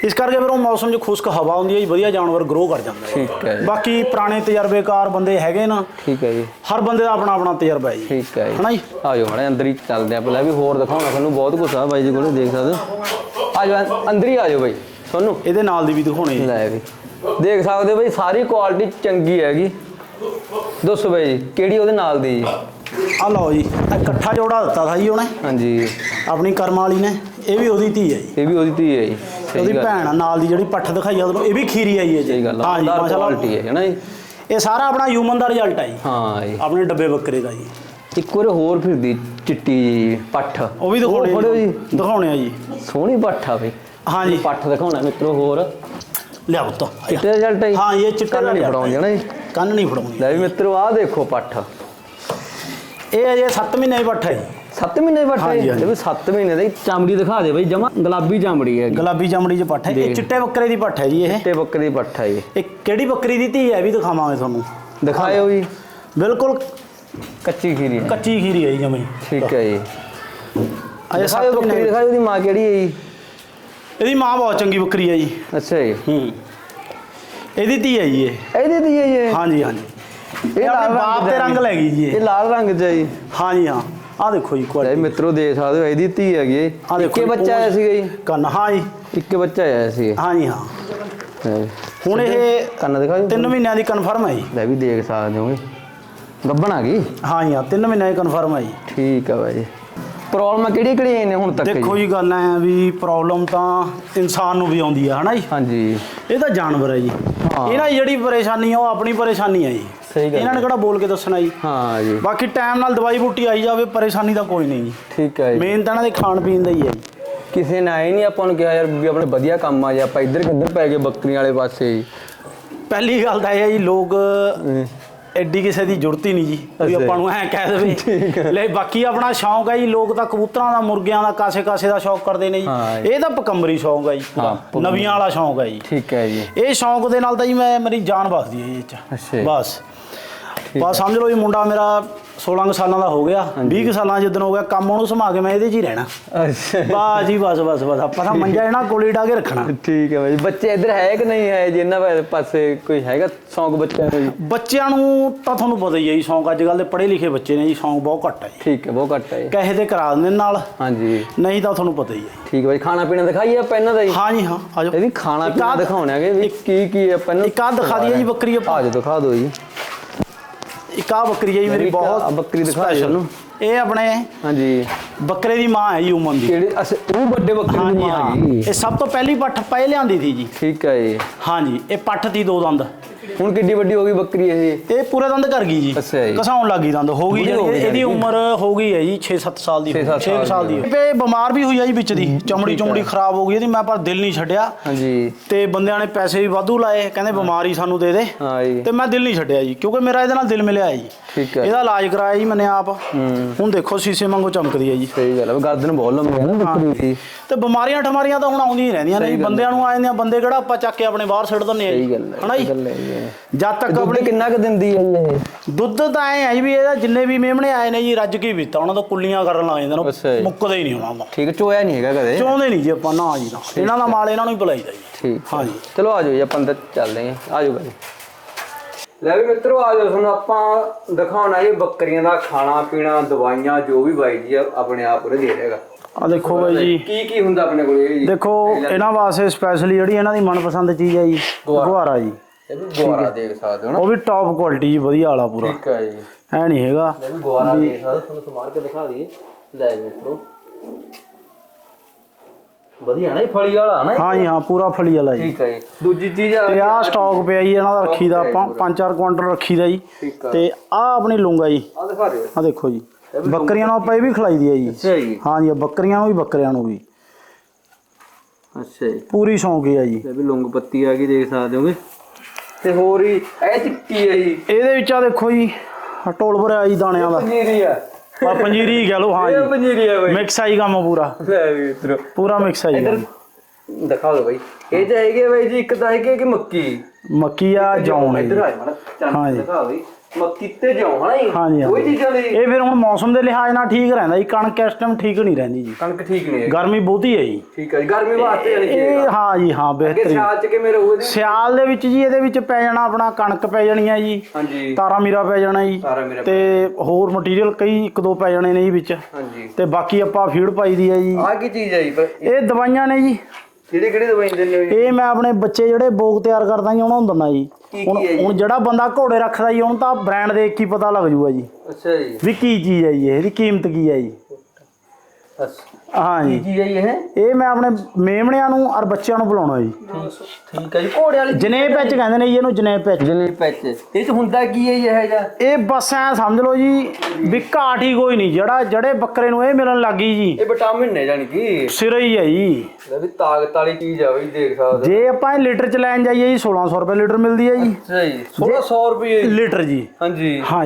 ਇਸ ਕਰਕੇ ਫਿਰ ਉਹ ਮੌਸਮ 'ਚ ਖੁਸ਼ਕ ਹਵਾ ਹੁੰਦੀ ਹੈ ਜੀ ਵਧੀਆ ਜਾਨਵਰ ਗਰੋ ਕਰ ਜਾਂਦਾ ਹੈ ਠੀਕ ਹੈ ਜੀ। ਬਾਕੀ ਪੁਰਾਣੇ ਤਜਰਬੇਕਾਰ ਬੰਦੇ ਹੈਗੇ ਨਾ ਠੀਕ ਹੈ ਜੀ। ਹਰ ਬੰਦੇ ਦਾ ਆਪਣਾ ਆਪਣਾ ਤਜਰਬਾ ਹੈ ਜੀ। ਠੀਕ ਹੈ ਜੀ। ਹਨਾ ਜੀ? ਆ ਜਾਓ ਮਾੜੇ ਅੰਦਰ ਹੀ ਚੱਲਦੇ ਆ ਪਹਿਲਾਂ ਵੀ ਹੋਰ ਦਿਖਾਉਣਾ ਤੁਹਾਨੂੰ ਬਹੁਤ ਕੁਝ ਆ ਬਾਈ ਜੀ ਕੋਲੇ ਦੇਖ ਸਕਦੇ ਹੋ। ਆ ਜਾਓ ਅੰਦਰ ਹੀ ਆ ਜਾਓ ਬਾਈ। ਤੁਹਾਨੂੰ? ਇਹਦੇ ਨਾਲ ਦੀ ਵੀ ਦਿਖਾਉਣੇ ਜੀ ਲੈ ਵੀ। ਦੇਖ ਸਕਦੇ ਹੋ ਬਾਈ ਸਾਰੀ ਕੁਆਲਿਟੀ ਚੰਗੀ ਹੈਗੀ। ਦੱਸੋ ਬਾਈ ਜੀ ਕਿਹੜੀ ਉਹਦੇ ਨਾਲ ਦੀ? ਜੀ ਆ ਲਓ ਜੀ ਇਹ ਇਕੱਠਾ ਜੋੜਾ ਦਿੱਤਾ ਸੀ ਜੀ ਉਹਨੇ। ਹਾਂਜੀ। ਆਪਣੀ ਕਰਮ ਵਾਲੀ ਨੇ ਇਹ ਵੀ ਉਹਦੀ ਧੀ ਹੈ ਜੀ। ਇਹ ਵੀ ਉਹਦੀ ਧੀ ਹੈ ਜੀ। ਉਹਦੀ ਭੈਣ ਆ ਨਾਲ ਦੀ ਜਿਹੜੀ ਪੱਠ ਦਿਖਾਈ ਆ ਉਹਨੂੰ ਇਹ ਵੀ ਖੀਰੀ ਆਈ ਹੈ ਜੀ। ਸਹੀ ਗੱਲ ਹਾਂ ਜੀ ਮਾਸ਼ਾਅੱਲਾ। ਕੁਆਲਿਟੀ ਹੈ ਨਾ ਜੀ? ਇਹ ਸਾਰਾ ਆਪਣਾ ਹਿਊਮਨ ਦਾ ਰਿਜ਼ਲਟ ਹੈ ਜੀ। ਹਾਂ ਜੀ। ਆਪਣੇ ਡੱਬੇ ਬੱਕਰੇ ਦਾ ਜੀ। ਇੱਕ ਵਾਰ ਹੋਰ ਫਿਰਦੀ ਚਿੱਟੀ ਪੱਠ। ਉਹ ਵੀ ਦਿਖਾਉਣੇ ਫੜਿਓ ਜੀ। ਦਿਖਾਉਣੇ ਆ ਜੀ। ਸੋਹਣੀ ਪੱਠ ਆ ਬਈ। ਹਾਂ ਜੀ ਪੱਠ ਦਿਖਾਉਣਾ ਮਿੱਤਰੋ ਹੋਰ। ਲਿਆਓ ਤਾਂ ਚਿੱਟੇ ਰਿਜ਼ਲਟ ਹੈ? ਹਾਂ ਇਹ ਚਿੱਟੇ ਦਾ ਨਹੀਂ result ਫੜਾਉਂਦੇ ਨਾ ਜੀ ਕੰਨ ਨਹੀਂ ਫੜਾਉਂਦੀ। ਲੈ ਵੀ ਮਿੱਤਰੋ ਆਹ ਦੇਖੋ ਪੱਠ। ਇਹ ਅਜੇ 7 ਮਹੀਨੇ ਦੀ ਪੱਠ ਹੈ। ਜੀ 7 ਮਹੀਨੇ ਦੀ ਪੱਠ ਹੈ? ਹਾਂਜੀ, ਹਾਂਜੀ। ਤੇ ਵੀ 7 ਮਹੀਨੇ ਦੀ ਚਮੜੀ ਦਿਖਾ ਦੇ ਬਈ ਜਮਾ ਗੁਲਾਬੀ ਚਮੜੀ ਹੈ ਗੁਲਾਬੀ ਚਮੜੀ 'ਚ ਪੱਠ ਹੈ। ਇਹ। ਚਿੱਟੇ ਬੱਕਰੇ ਦੀ ਪੱਠ ਹੈ ਜੀ ਇਹ। ਚਿੱਟੇ ਬੱਕਰੀ ਦੀ ਪੱਠ ਹੈ ਜੀ ਇਹ ਕਿਹੜੀ ਬੱਕਰੀ ਦੀ ਧੀ ਹੈ? ਇਹ ਵੀ ਦਿਖਾਵਾਂਗੇ ਤੁਹਾਨੂੰ। ਦਿਖਾਇਓ ਜੀ। ਬਿਲਕੁਲ ਕੱਚੀ ਖੀਰੀ ਹੈ। ਕੱਚੀ ਖੀਰੀ ਹੈ ਜੀ ਜਮੀ। ਠੀਕ ਹੈ ਜੀ। ਅਜੇ ਦਿਖਾਇਓ 7 ਬੱਕਰੀ ਮਹੀਨੇ ਦਿਖਾਇਓ ਉਹਦੀ ਮਾਂ ਕਿਹੜੀ ਹੈ ਜੀ। ਇਹਦੀ ਮਾਂ ਬਹੁਤ ਚੰਗੀ ਬੱਕਰੀ ਹੈ ਜੀ। ਅੱਛਾ ਜੀ। ਹੂੰ। ਇਹਦੀ ਧੀ ਹੈ ਜੀ ਇਹ। ਇਹਦੀ ਦੀ ਹੈ ਇਹ? ਹਾਂਜੀ ਹਾਂਜੀ। ਇਹ ਇਹ ਆਪਣੇ ਲਾਲ ਬਾਪ ਦਾ ਰੰਗ ਲੈ ਗਈ ਜੀ ਇਹ। ਇਹ ਲਾਲ ਰੰਗ ਚ ਹੈ ਜੀ। ਹਾਂਜੀ ਹਾਂ। ਆ ਦੇਖੋ ਜੀ ਕੁਆਲਿਟੀ ਮਿੱਤਰੋ ਦੇਖ ਸਕਦੇ ਹੋ ਇਹਦੀ ਧੀ ਹੈਗੀ ਇਹ। ਆਹ ਦੇਖੋ ਇੱਕੇ ਜੀ, ਬੱਚਾ ਆਇਆ ਸੀਗਾ ਜੀ। ਕੰਨ ਹਾਂ ਜੀ। ਇੱਕੇ ਬੱਚਾ ਆਇਆ ਸੀ ਹਾਂਜੀ ਹਾਂ। ਹੁਣ ਇਹ ਕੰਨ ਦਿਖਾ ਜੀ 3 ਮਹੀਨਿਆਂ ਦੀ ਕਨਫਰਮ ਹੈ ਜੀ। ਲੈ ਵੀ ਦੇਖ ਸਕਦੇ ਹੋਗੇ। ਗੱਬਣ ਆ ਗਈ? ਹਾਂ ਜੀ ਹਾਂ। 3 ਮਹੀਨਿਆਂ ਦੀ ਕਨਫਰਮ ਹੈ ਜੀ। ਠੀਕ ਆ ਬਾਈ। ਪ੍ਰੋਬਲਮ ਕਿਹੜੀ ਕਿਹੜੀ ਨੇ ਹੁਣ ਤੱਕ ਦੇਖੋ ਜੀ? ਗੱਲ ਐ ਵੀ ਪ੍ਰੋਬਲਮ ਤਾਂ ਇਨਸਾਨ ਨੂੰ ਵੀ ਆਉਂਦੀ ਹੈ ਹਨਾ ਜੀ? ਹਾਂਜੀ। ਇਹ ਤਾਂ ਜਾਨਵਰ ਹੈ ਜੀ। ਇਹਨਾਂ ਦੀ ਜਿਹੜੀ ਪਰੇਸ਼ਾਨੀ ਆ ਉਹ ਆਪਣੀ ਪਰੇਸ਼ਾਨੀ ਹੈ ਜੀ। ਸਹੀ ਗੱਲ ਇਹਨਾਂ ਨੇ ਕਿਹੜਾ ਬੋਲ ਕੇ ਦੱਸਣਾ ਜੀ? ਹਾਂ ਜੀ। ਬਾਕੀ ਟਾਈਮ ਨਾਲ ਦਵਾਈ ਬੂਟੀ ਆਈ ਜਾਵੇ ਪਰੇਸ਼ਾਨੀ ਤਾਂ ਕੋਈ ਨਹੀਂ ਜੀ। ਠੀਕ ਹੈ ਜੀ। ਮੇਨ ਤਾਂ ਇਹਨਾਂ ਦੇ ਖਾਣ ਪੀਣ ਦਾ ਹੀ ਹੈ ਜੀ। ਕਿਸੇ ਨੇ ਆਏ ਨਹੀਂ ਆਪਾਂ ਨੂੰ ਕਿਹਾ ਯਾਰ ਵੀ ਆਪਣੇ ਵਧੀਆ ਕੰਮ ਆ ਜਾ ਆਪਾਂ ਇੱਧਰ ਕਿੱਧਰ ਪੈ ਗਏ ਬੱਕਰੀਆਂ ਵਾਲੇ ਪਾਸੇ ਜੀ। ਪਹਿਲੀ ਗੱਲ ਤਾਂ ਇਹ ਹੈ ਜੀ ਲੋਕ ਐਡੀ ਕਿਸੇ ਦੀ ਜ਼ਰੂਰਤ ਹੀ ਨਹੀਂ ਜੀ ਵੀ। ਆਪਾਂ ਨੂੰ ਐਂ ਕਹਿ ਦੇਵੇ। ਲੈ ਬਾਕੀ ਆਪਣਾ ਸ਼ੌਂਕ ਹੈ ਜੀ ਲੋਕ ਤਾਂ ਕਬੂਤਰਾਂ ਦਾ ਮੁਰਗਿਆਂ ਦਾ ਕਾਸੇ ਕਾਸੇ ਦਾ ਸ਼ੌਂਕ ਕਰਦੇ ਨੇ ਜੀ। ਇਹ ਤਾਂ ਪਕੰਬਰੀ ਸ਼ੌਂਕ ਹੈ ਜੀ ਪੂਰਾ। ਨਵੀਆਂ ਵਾਲਾ ਸ਼ੌਂਕ ਹੈ ਜੀ। ਠੀਕ ਹੈ ਜੀ। ਇਹ ਸ਼ੌਂਕ ਦੇ ਨਾਲ ਤਾਂ ਜੀ ਮੈਂ ਮੇਰੀ ਜਾਨ ਵਸਦੀ ਹੈ ਜੀ ਇਹ ਚ। ਬਸ। ਬਸ ਸਮਝ ਲਓ ਜੀ ਮੁੰਡਾ ਮੇਰਾ 16 ਕੁ ਸਾਲਾਂ ਦਾ ਹੋ ਗਿਆ 20 ਕੁ ਸਾਲਾਂ ਜਿੱਦਣ ਹੋ ਗਿਆ ਕੰਮ ਉਹਨੂੰ ਸਮਾ ਕੇ ਮੈਂ ਇਹਦੇ 'ਚ ਹੀ ਰਹਿਣਾ। ਅੱਛਾ। ਬਸ ਜੀ ਬਸ ਬਸ ਬਸ ਆਪਾਂ ਤਾਂ ਮੰਜਾ ਇਹਨਾਂ ਕੋਲੇ ਡਾ ਕੇ ਰੱਖਣਾ। ਠੀਕ ਹੈ ਬਾਈ ਬੱਚੇ ਇੱਧਰ ਹੈ ਕਿ ਨਹੀਂ ਹੈ ਜੀ? ਇਹਨਾਂ ਪਾਸੇ ਕੋਈ ਹੈਗਾ ਸ਼ੌਂਕ ਬੱਚਿਆਂ ਦਾ ਜੀ? ਬੱਚਿਆਂ ਨੂੰ ਤਾਂ ਤੁਹਾਨੂੰ ਪਤਾ ਹੀ ਹੈ ਜੀ ਸ਼ੌਂਕ ਅੱਜ ਕੱਲ ਦੇ ਪੜ੍ਹੇ ਲਿਖੇ ਬੱਚੇ ਨੇ ਜੀ ਸ਼ੌਂਕ ਬਹੁਤ ਘੱਟ ਹੈ ਜੀ। ਠੀਕ ਹੈ ਬਹੁਤ ਘੱਟ ਹੈ ਜੀ। ਕਹੇ ਤੇ ਕਰਾ ਦਿੰਦੇ ਨੇ ਨਾਲ। ਹਾਂਜੀ। ਨਹੀਂ ਤਾਂ ਤੁਹਾਨੂੰ ਪਤਾ ਹੀ ਹੈ। ਠੀਕ ਹੈ ਬਾਈ ਖਾਣਾ ਪੀਣਾ ਦਿਖਾਈਏ ਆਪਾਂ ਇਹਨਾਂ ਦਾ ਜੀ? ਹਾਂ ਜੀ ਹਾਂ ਆ ਇਹ ਵੀ ਖਾਣਾ ਇੱਕ ਪੀਣਾ ਆਹ- ਦਿਖਾਉਣਾ ਹੈ ਵੀ ਕੀ ਕੀ ਆਪਾਂ ਨੂੰ ਇੱਕ ਆਹ ਦਿਖਾ ਦਈਏ ਜੀ ਬੱਕਰੀ ਆਪਾਂ। ਆ ਜਾ ਦਿਖਾ ਦਿਓ ਜੀ। ਇੱਕ ਆ ਬੱਕਰੀ ਹੈ ਜੀ ਮੇਰੀ ਇੱਕ ਬਹੁਤ ਬੱਕਰੀ ਦਿਖਾ ਦਿਓ special। ਇਹਨੂੰ। ਇਹ ਆਪਣੇ ਹਾਂਜੀ। ਬੱਕਰੇ ਦੀ ਮਾਂ ਹੈ ਜੀ ਉਮਨ ਦੀ। ਕਿਹੜੇ ਅਸ ਉਹ ਵੱਡੇ ਬੱਕਰੇ ਦੀ ਮਾਂ ਹਾਂ। ਹੈਗੀ। ਇਹ ਸਭ ਤੋਂ ਪਹਿਲੀ ਪੱਠ ਪਏ ਲਿਆਂਦੀ ਸੀ ਜੀ। ਠੀਕ ਹੈ ਜੀ। ਹਾਂ ਜੀ ਇਹ ਪੱਠ ਦੀ ਦੋ ਦੰਦ। ਹੁਣ ਕਿੱਡੀ ਵੱਡੀ ਹੋ ਗਈ ਬੱਕਰੀ ਇਹ। ਇਹ ਪੂਰੇ ਦੰਦ ਕਰ ਗਈ ਜੀ। ਅੱਛਾ ਜੀ। ਕਸਾਉਣ ਲੱਗੀ ਦੰਦ ਹੋ ਗਈ ਬੁੜੀ ਹੋ ਗਈ ਇਹਦੀ ਜਾਣੀ ਕਿ। ਉਮਰ ਹੋ ਗਈ ਹੈ ਜੀ 6-7 ਸਾਲ ਦੀ ਛੇ ਸੱਤ 6 ਸਾਲ ਸਾਲ ਦੀ ਦੀ ਤੇ ਬਿਮਾਰ ਵੀ ਹੋਈ ਆ ਜੀ ਵਿੱਚ ਦੀ। ਚਮੜੀ ਚਮੜੀ ਖਰਾਬ ਹੋ ਗਈ ਇਹਦੀ ਮੈਂ ਪਰ ਦਿਲ ਨਹੀਂ ਛੱਡਿਆ। ਹਾਂਜੀ। ਤੇ ਬੰਦਿਆਂ ਨੇ ਪੈਸੇ ਵੀ ਵਾਧੂ ਲਾਏ ਕਹਿੰਦੇ ਬਿਮਾਰੀ ਸਾਨੂੰ ਦੇ ਦੇ। ਹਾਂ ਜੀ। ਤੇ ਮੈਂ ਦਿਲ ਨਹੀਂ ਛੱਡਿਆ ਜੀ ਕਿਉਂਕਿ ਮੇਰਾ ਇਹਦੇ ਨਾਲ ਦਿਲ ਮਿਲਿਆ ਹੈ ਜੀ। ਠੀਕ ਹੈ। ਇਹਦਾ ਇਲਾਜ ਕਰਾਇਆ ਜੀ ਮੈਨੇ ਆਪ। ਹੂੰ। ਹੁਣ ਦੇਖੋ ਸੀਸੇ ਵਾਂਗੂ ਚਮਕਦੀ ਹੈ ਜੀ। ਸਹੀ ਗੱਲ ਹੈ ਗਰਦਨ ਬਹੁਤ ਲੰਮੀ ਹੈ ਨਾ ਬੱਕਰੀ ਦੀ। ਤੇ ਬਿਮਾਰੀਆਂ ਠਮਾਰੀਆਂ ਤਾਂ ਹੁਣ ਆਉਂਦੀਆਂ ਹੀ ਰਹਿੰਦੀਆਂ ਨੇ ਜੀ ਬੰਦਿਆਂ ਨੂੰ ਆ ਜਾਂਦੀਆਂ ਬੰਦੇ ਕਿਹੜਾ ਆਪਾਂ ਚੱਕ ਕੇ ਆਪਣੇ ਬਾਹਰ ਛੱਡ ਦਿੰਦੇ ਆ ਸਹੀ ਗੱਲ ਹੈ ਹਨਾ ਜੀ? ਗੱਲ ਹੈ ਜੀ। ਜਦ ਤੱਕ ਦੁੱਧ ਆਪਣੀ ਕਿੰਨਾ ਕੁ ਦਿੰਦੀ ਹੈ ਜੀ ਇਹ? ਦੁੱਧ ਤਾਂ ਐ ਹੈ ਜੀ ਵੀ ਇਹਦਾ ਜਿੰਨੇ ਵੀ ਮੇਮਣੇ ਆਏ ਨੇ ਜੀ ਰੱਜ ਕੇ ਪੀਤਾ। ਉਹਨਾਂ ਤੋਂ ਕੁੱਲੀਆਂ ਕਰਨ ਲੱਗ ਜਾਂਦੇ ਅੱਛਾ ਨੇ ਜੀ। ਮੁੱਕਦਾ ਹੀ ਨਹੀਂ ਉਹਨਾਂ ਦਾ ਠੀਕ ਹੈ ਚੋਇਆ ਨਹੀਂ ਹੈਗਾ ਕਦੇ। ਚਾਹੁੰਦੇ ਨਹੀਂ ਜੀ ਆਪਾਂ ਨਾ ਜੀ ਨਾ। ਇਹਨਾਂ ਦਾ ਮਾਲ ਇਹਨਾਂ ਨੂੰ ਹੀ ਬੁਲਾਈਦਾ ਜੀ। ਠੀਕ ਹਾਂ। ਜੀ ਚਲੋ ਆ ਜਾਓ ਜੀ ਆਪਾਂ ਅੰਦਰ ਚੱਲਦੇ ਹਾਂ। ਆ ਜਾਓ ਭਾਈ ਲੈ ਵੀ ਮਿੱਤਰੋ ਆ ਜਾਓ। ਤੁਹਾਨੂੰ ਆਪਾਂ ਦਿਖਾਉਣਾ ਜੀ ਬੱਕਰੀਆਂ ਦਾ ਖਾਣਾ ਪੀਣਾ ਦਵਾਈਆਂ ਜੋ ਵੀ ਬਾਈ ਜੀ ਆਪਣੇ ਆਪ ਉਰੇ ਦੇ ਰਹੇਗਾ ਆ ਦੇਖੋ ਬਾਈ ਜੀ। ਕੀ ਕੀ ਹੁੰਦਾ ਆਪਣੇ ਕੋਲ ਇਹ ਜੀ? ਦੇਖੋ ਇਹਨਾਂ ਵਾਸਤੇ ਸਪੈਸ਼ਲੀ ਜਿਹੜੀ ਇਹਨਾਂ ਦੀ ਮਨਪਸੰਦ ਚੀਜ਼ ਹੈ ਜੀ। ਗੁਆਰਾ ਜੀ। ਇਹ ਵੀ ਗੁਆਰਾ ਦੇਖ ਸਕਦੇ ਹੋ ਨਾ। ਉਹ ਵੀ ਟੌਪ ਕੁਆਲਿਟੀ ਵਧੀਆ ਵਾਲਾ ਪੂਰਾ। ਠੀਕ ਹੈ ਜੀ। ਐ ਨਹੀਂ ਹੈਗਾ। ਲੈ ਵੀ ਗੁਆਰਾ ਦੇਖ ਸਕਦੇ ਤੁਹਾਨੂੰ ਸਮਾਰ ਕੇ ਦਿਖਾ ਦਈਏ। ਲੈ ਮਿੱਤਰੋ। ਵਧੀਆ ਨਾ ਇਹ ਫਲੀ ਵਾਲਾ ਨਾ ਇਹ? ਹਾਂ ਜੀ ਹਾਂ ਪੂਰਾ ਫਲੀ ਵਾਲਾ ਜੀ। ਠੀਕ ਹੈ ਜੀ। ਦੂਜੀ ਚੀਜ਼ ਆ ਤੇ ਆਹ ਸਟਾਕ ਪਿਆ ਜੀ ਇਹਨਾਂ ਦਾ ਰੱਖੀਦਾ ਆਪਾਂ 5-4 ਕੁਇੰਟਲ ਰੱਖੀਦਾ ਜੀ। ਤੇ ਆਹ ਆਪਣੀ ਲੂੰਗਾ ਜੀ। ਆ ਦਿਖਾ ਦਿਓ। ਆ ਦੇਖੋ ਜੀ। ਬੱਕਰੀਆਂ ਨੂੰ ਆਪਾਂ ਇਹ ਵੀ ਖਿਲਾਈ ਦੀ ਹੈ ਜੀ। ਹਾਂ ਜੀ ਬੱਕਰੀਆਂ ਨੂੰ ਵੀ ਬੱਕਰਿਆਂ ਨੂੰ ਵੀ। ਅੱਛਾ ਜੀ। ਪੂਰੀ ਸ਼ੌਂਕੀ ਹੈ ਜੀ। ਇਹ ਵੀ ਲੌਂਗ ਪੱਤੀ ਆ ਗਈ ਦੇਖ ਸਕਦੇ ਹੋਗੇ। ਤੇ ਹੋਰ ਹੀ ਇਹ ਚਿੱਟੀ ਹੈ ਜੀ। ਇਹਦੇ ਵਿੱਚ ਆ ਦੇਖੋ ਜੀ ਆਹ ਢੋਲ ਭਰਿਆ ਜੀ ਦਾਣਿਆਂ ਦਾ। ਪੰਜੀਰੀ ਆ। ਆ ਪੰਜੀਰੀ ਕਹਿ ਲਓ ਹਾਂ ਇਹ ਜੀ ਪੰਜੀਰੀ ਆ ਬਾਈ। ਮਿਕਸ ਆਈ ਕੰਮ ਪੂਰਾ। ਲੈ ਵੀ ਮਿੱਤਰੋ। ਪੂਰਾ ਮਿਕਸ ਆਈ ਇਧਰ। ਦਿਖਾ ਦਿਓ ਬਾਈ। ਇਹ ਤਾਂ ਹੈਗੇ ਬਾਈ ਜੀ ਇੱਕ ਤਾਂ ਹੈਗੇ ਕਿ ਮੱਕੀ? ਮੱਕੀ ਆ ਜੌਂ ਹੈ ਇਧਰ ਆ ਮਾੜਾ ਹਾਂ ਜੀ। ਦਿਖਾ ਬਈ। ਮੱਕੀ ਤੇ ਜੌਂ ਹਨਾ ਜੀ? ਹਾਂ ਜੀ, ਹਾਂ ਕੋਈ ਜੀ। ਚੀਜ਼ਾਂ ਦੀ ਇਹ ਫਿਰ ਹੁਣ ਮੌਸਮ ਦੇ ਲਿਹਾਜ਼ ਨਾਲ ਠੀਕ ਰਹਿੰਦਾ ਜੀ ਕਣਕ ਇਸ ਟਾਈਮ ਠੀਕ ਨਹੀਂ ਰਹਿੰਦੀ ਜੀ। ਕਣਕ ਠੀਕ ਨਹੀਂ ਹੈ ਗਰਮੀ ਬਹੁਤੀ ਹੈ ਜੀ। ਠੀਕ ਹੈ ਜੀ ਗਰਮੀ ਵਾਸਤੇ ਜਾਨੀ ਕਿ ਇਹ ਹਾਂ ਜੀ ਹਾਂ ਅੱਗੇ ਬਿਹਤਰੀਨ। ਸਿਆਲ ਚ ਕਿਵੇਂ ਰਹੂ ਇਹਦੇ ਸਿਆਲ ਦੇ ਵਿੱਚ ਜੀ ਇਹਦੇ ਵਿੱਚ ਪੈ ਜਾਣਾ ਆਪਣਾ ਕਣਕ ਪੈ ਜਾਣੀ ਹੈ ਜੀ। ਹਾਂਜੀ। ਤਾਰਾ ਮੀਰਾ ਪੈ ਜਾਣਾ ਜੀ। ਤੇ ਹੋਰ ਮਟੀਰੀਅਲ ਕਈ ਇੱਕ ਦੋ ਪੈ ਜਾਣੇ ਨੇ ਜੀ ਵਿੱਚ। ਹਾਂਜੀ। ਤੇ ਬਾਕੀ ਆਪਾਂ ਫੀਡ ਪਾਈ ਦੀ ਹੈ ਜੀ। ਆਹ ਕੀ ਚੀਜ਼ ਹੈ ਜੀ? ਇਹ ਦਵਾਈਆਂ ਨੇ ਜੀ। ਕਿਹੜੇ ਕਿਹੜੇ ਦਵਾਈ ਦਿੰਦੇ ਹੋ ਜੀ? ਇਹ ਮੈਂ ਆਪਣੇ ਬੱਚੇ ਜਿਹੜੇ ਬੋਗ ਤਿਆਰ ਕਰਦਾ ਜੀ ਉਹਨਾਂ ਨੂੰ ਦਿੰਦਾ ਜੀ। ਕੀ ਹੁਣ ਕੀ ਹੈ ਜੀ? ਹੁਣ ਜਿਹੜਾ ਬੰਦਾ ਘੋੜੇ ਰੱਖਦਾ ਜੀ ਉਹਨੂੰ ਤਾਂ ਬ੍ਰਾਂਡ ਦੇਖ ਕੇ ਹੀ ਪਤਾ ਲੱਗ ਜੂਗਾ ਜੀ। ਅੱਛਾ ਜੀ। ਵੀ ਕੀ ਚੀਜ਼ ਹੈ ਜੀ ਇਹ, ਇਹਦੀ ਕੀਮਤ ਕੀ ਹੈ ਜੀ। ਅੱਛਾ। ਹਾਂ ਕੀ ਜੀ ਚੀਜ਼ ਹੈ ਜੀ ਇਹ? ਇਹ ਮੈਂ ਆਪਣੇ ਮੇਮਣਿਆਂ ਨੂੰ ਔਰ ਬੱਚਿਆਂ ਨੂੰ ਬੁਲਾਉਣਾ ਜੀ। ਠੀਕ ਹੈ ਜੀ। ਘੋੜੇ ਵਾਲੀ ਜਨੇਬ ਵਿੱਚ ਕਹਿੰਦੇ ਨੇ ਜੀ ਇਹਨੂੰ ਜਨੇਬ ਵਿੱਚ। ਜਲੇ ਪੈਚ ਇਹ ਚ ਹੁੰਦਾ ਕੀ ਹੈ ਜੀ ਇਹ ਜਿਹਾ? ਇਹ ਬਸ ਐ ਸਮਝ ਲਓ ਜੀ ਵੀ ਘਾਟ ਹੀ ਕੋਈ ਨਹੀਂ। ਜਿਹੜਾ ਜਿਹੜੇ ਬੱਕਰੇ ਨੂੰ ਇਹ ਮਿਲਣ ਲੱਗੀ ਜੀ। ਇਹ ਵਿਟਾਮਿਨ ਨੇ ਜਾਨੀ ਕਿ? ਸਿਰ ਹੀ ਹੈ ਜੀ। ਲੈ ਵੀ ਤਾਕਤ ਵਾਲੀ ਚੀਜ਼ ਆ ਬਈ ਦੇਖ ਸਕਦੇ। ਜੇ ਆਪਾਂ ਇਹ ਲੀਟਰ ਚ ਲੈਣ ਜਾਈਏ ਜੀ 1600 ਰੁਪਏ ਲੀਟਰ ਮਿਲਦੀ ਹੈ ਜੀ। ਅੱਛਾ ਜੀ 1600 ਰੁਪਏ। ਲੀਟਰ ਜੀ। ਹਾਂਜੀ। ਹਾਂ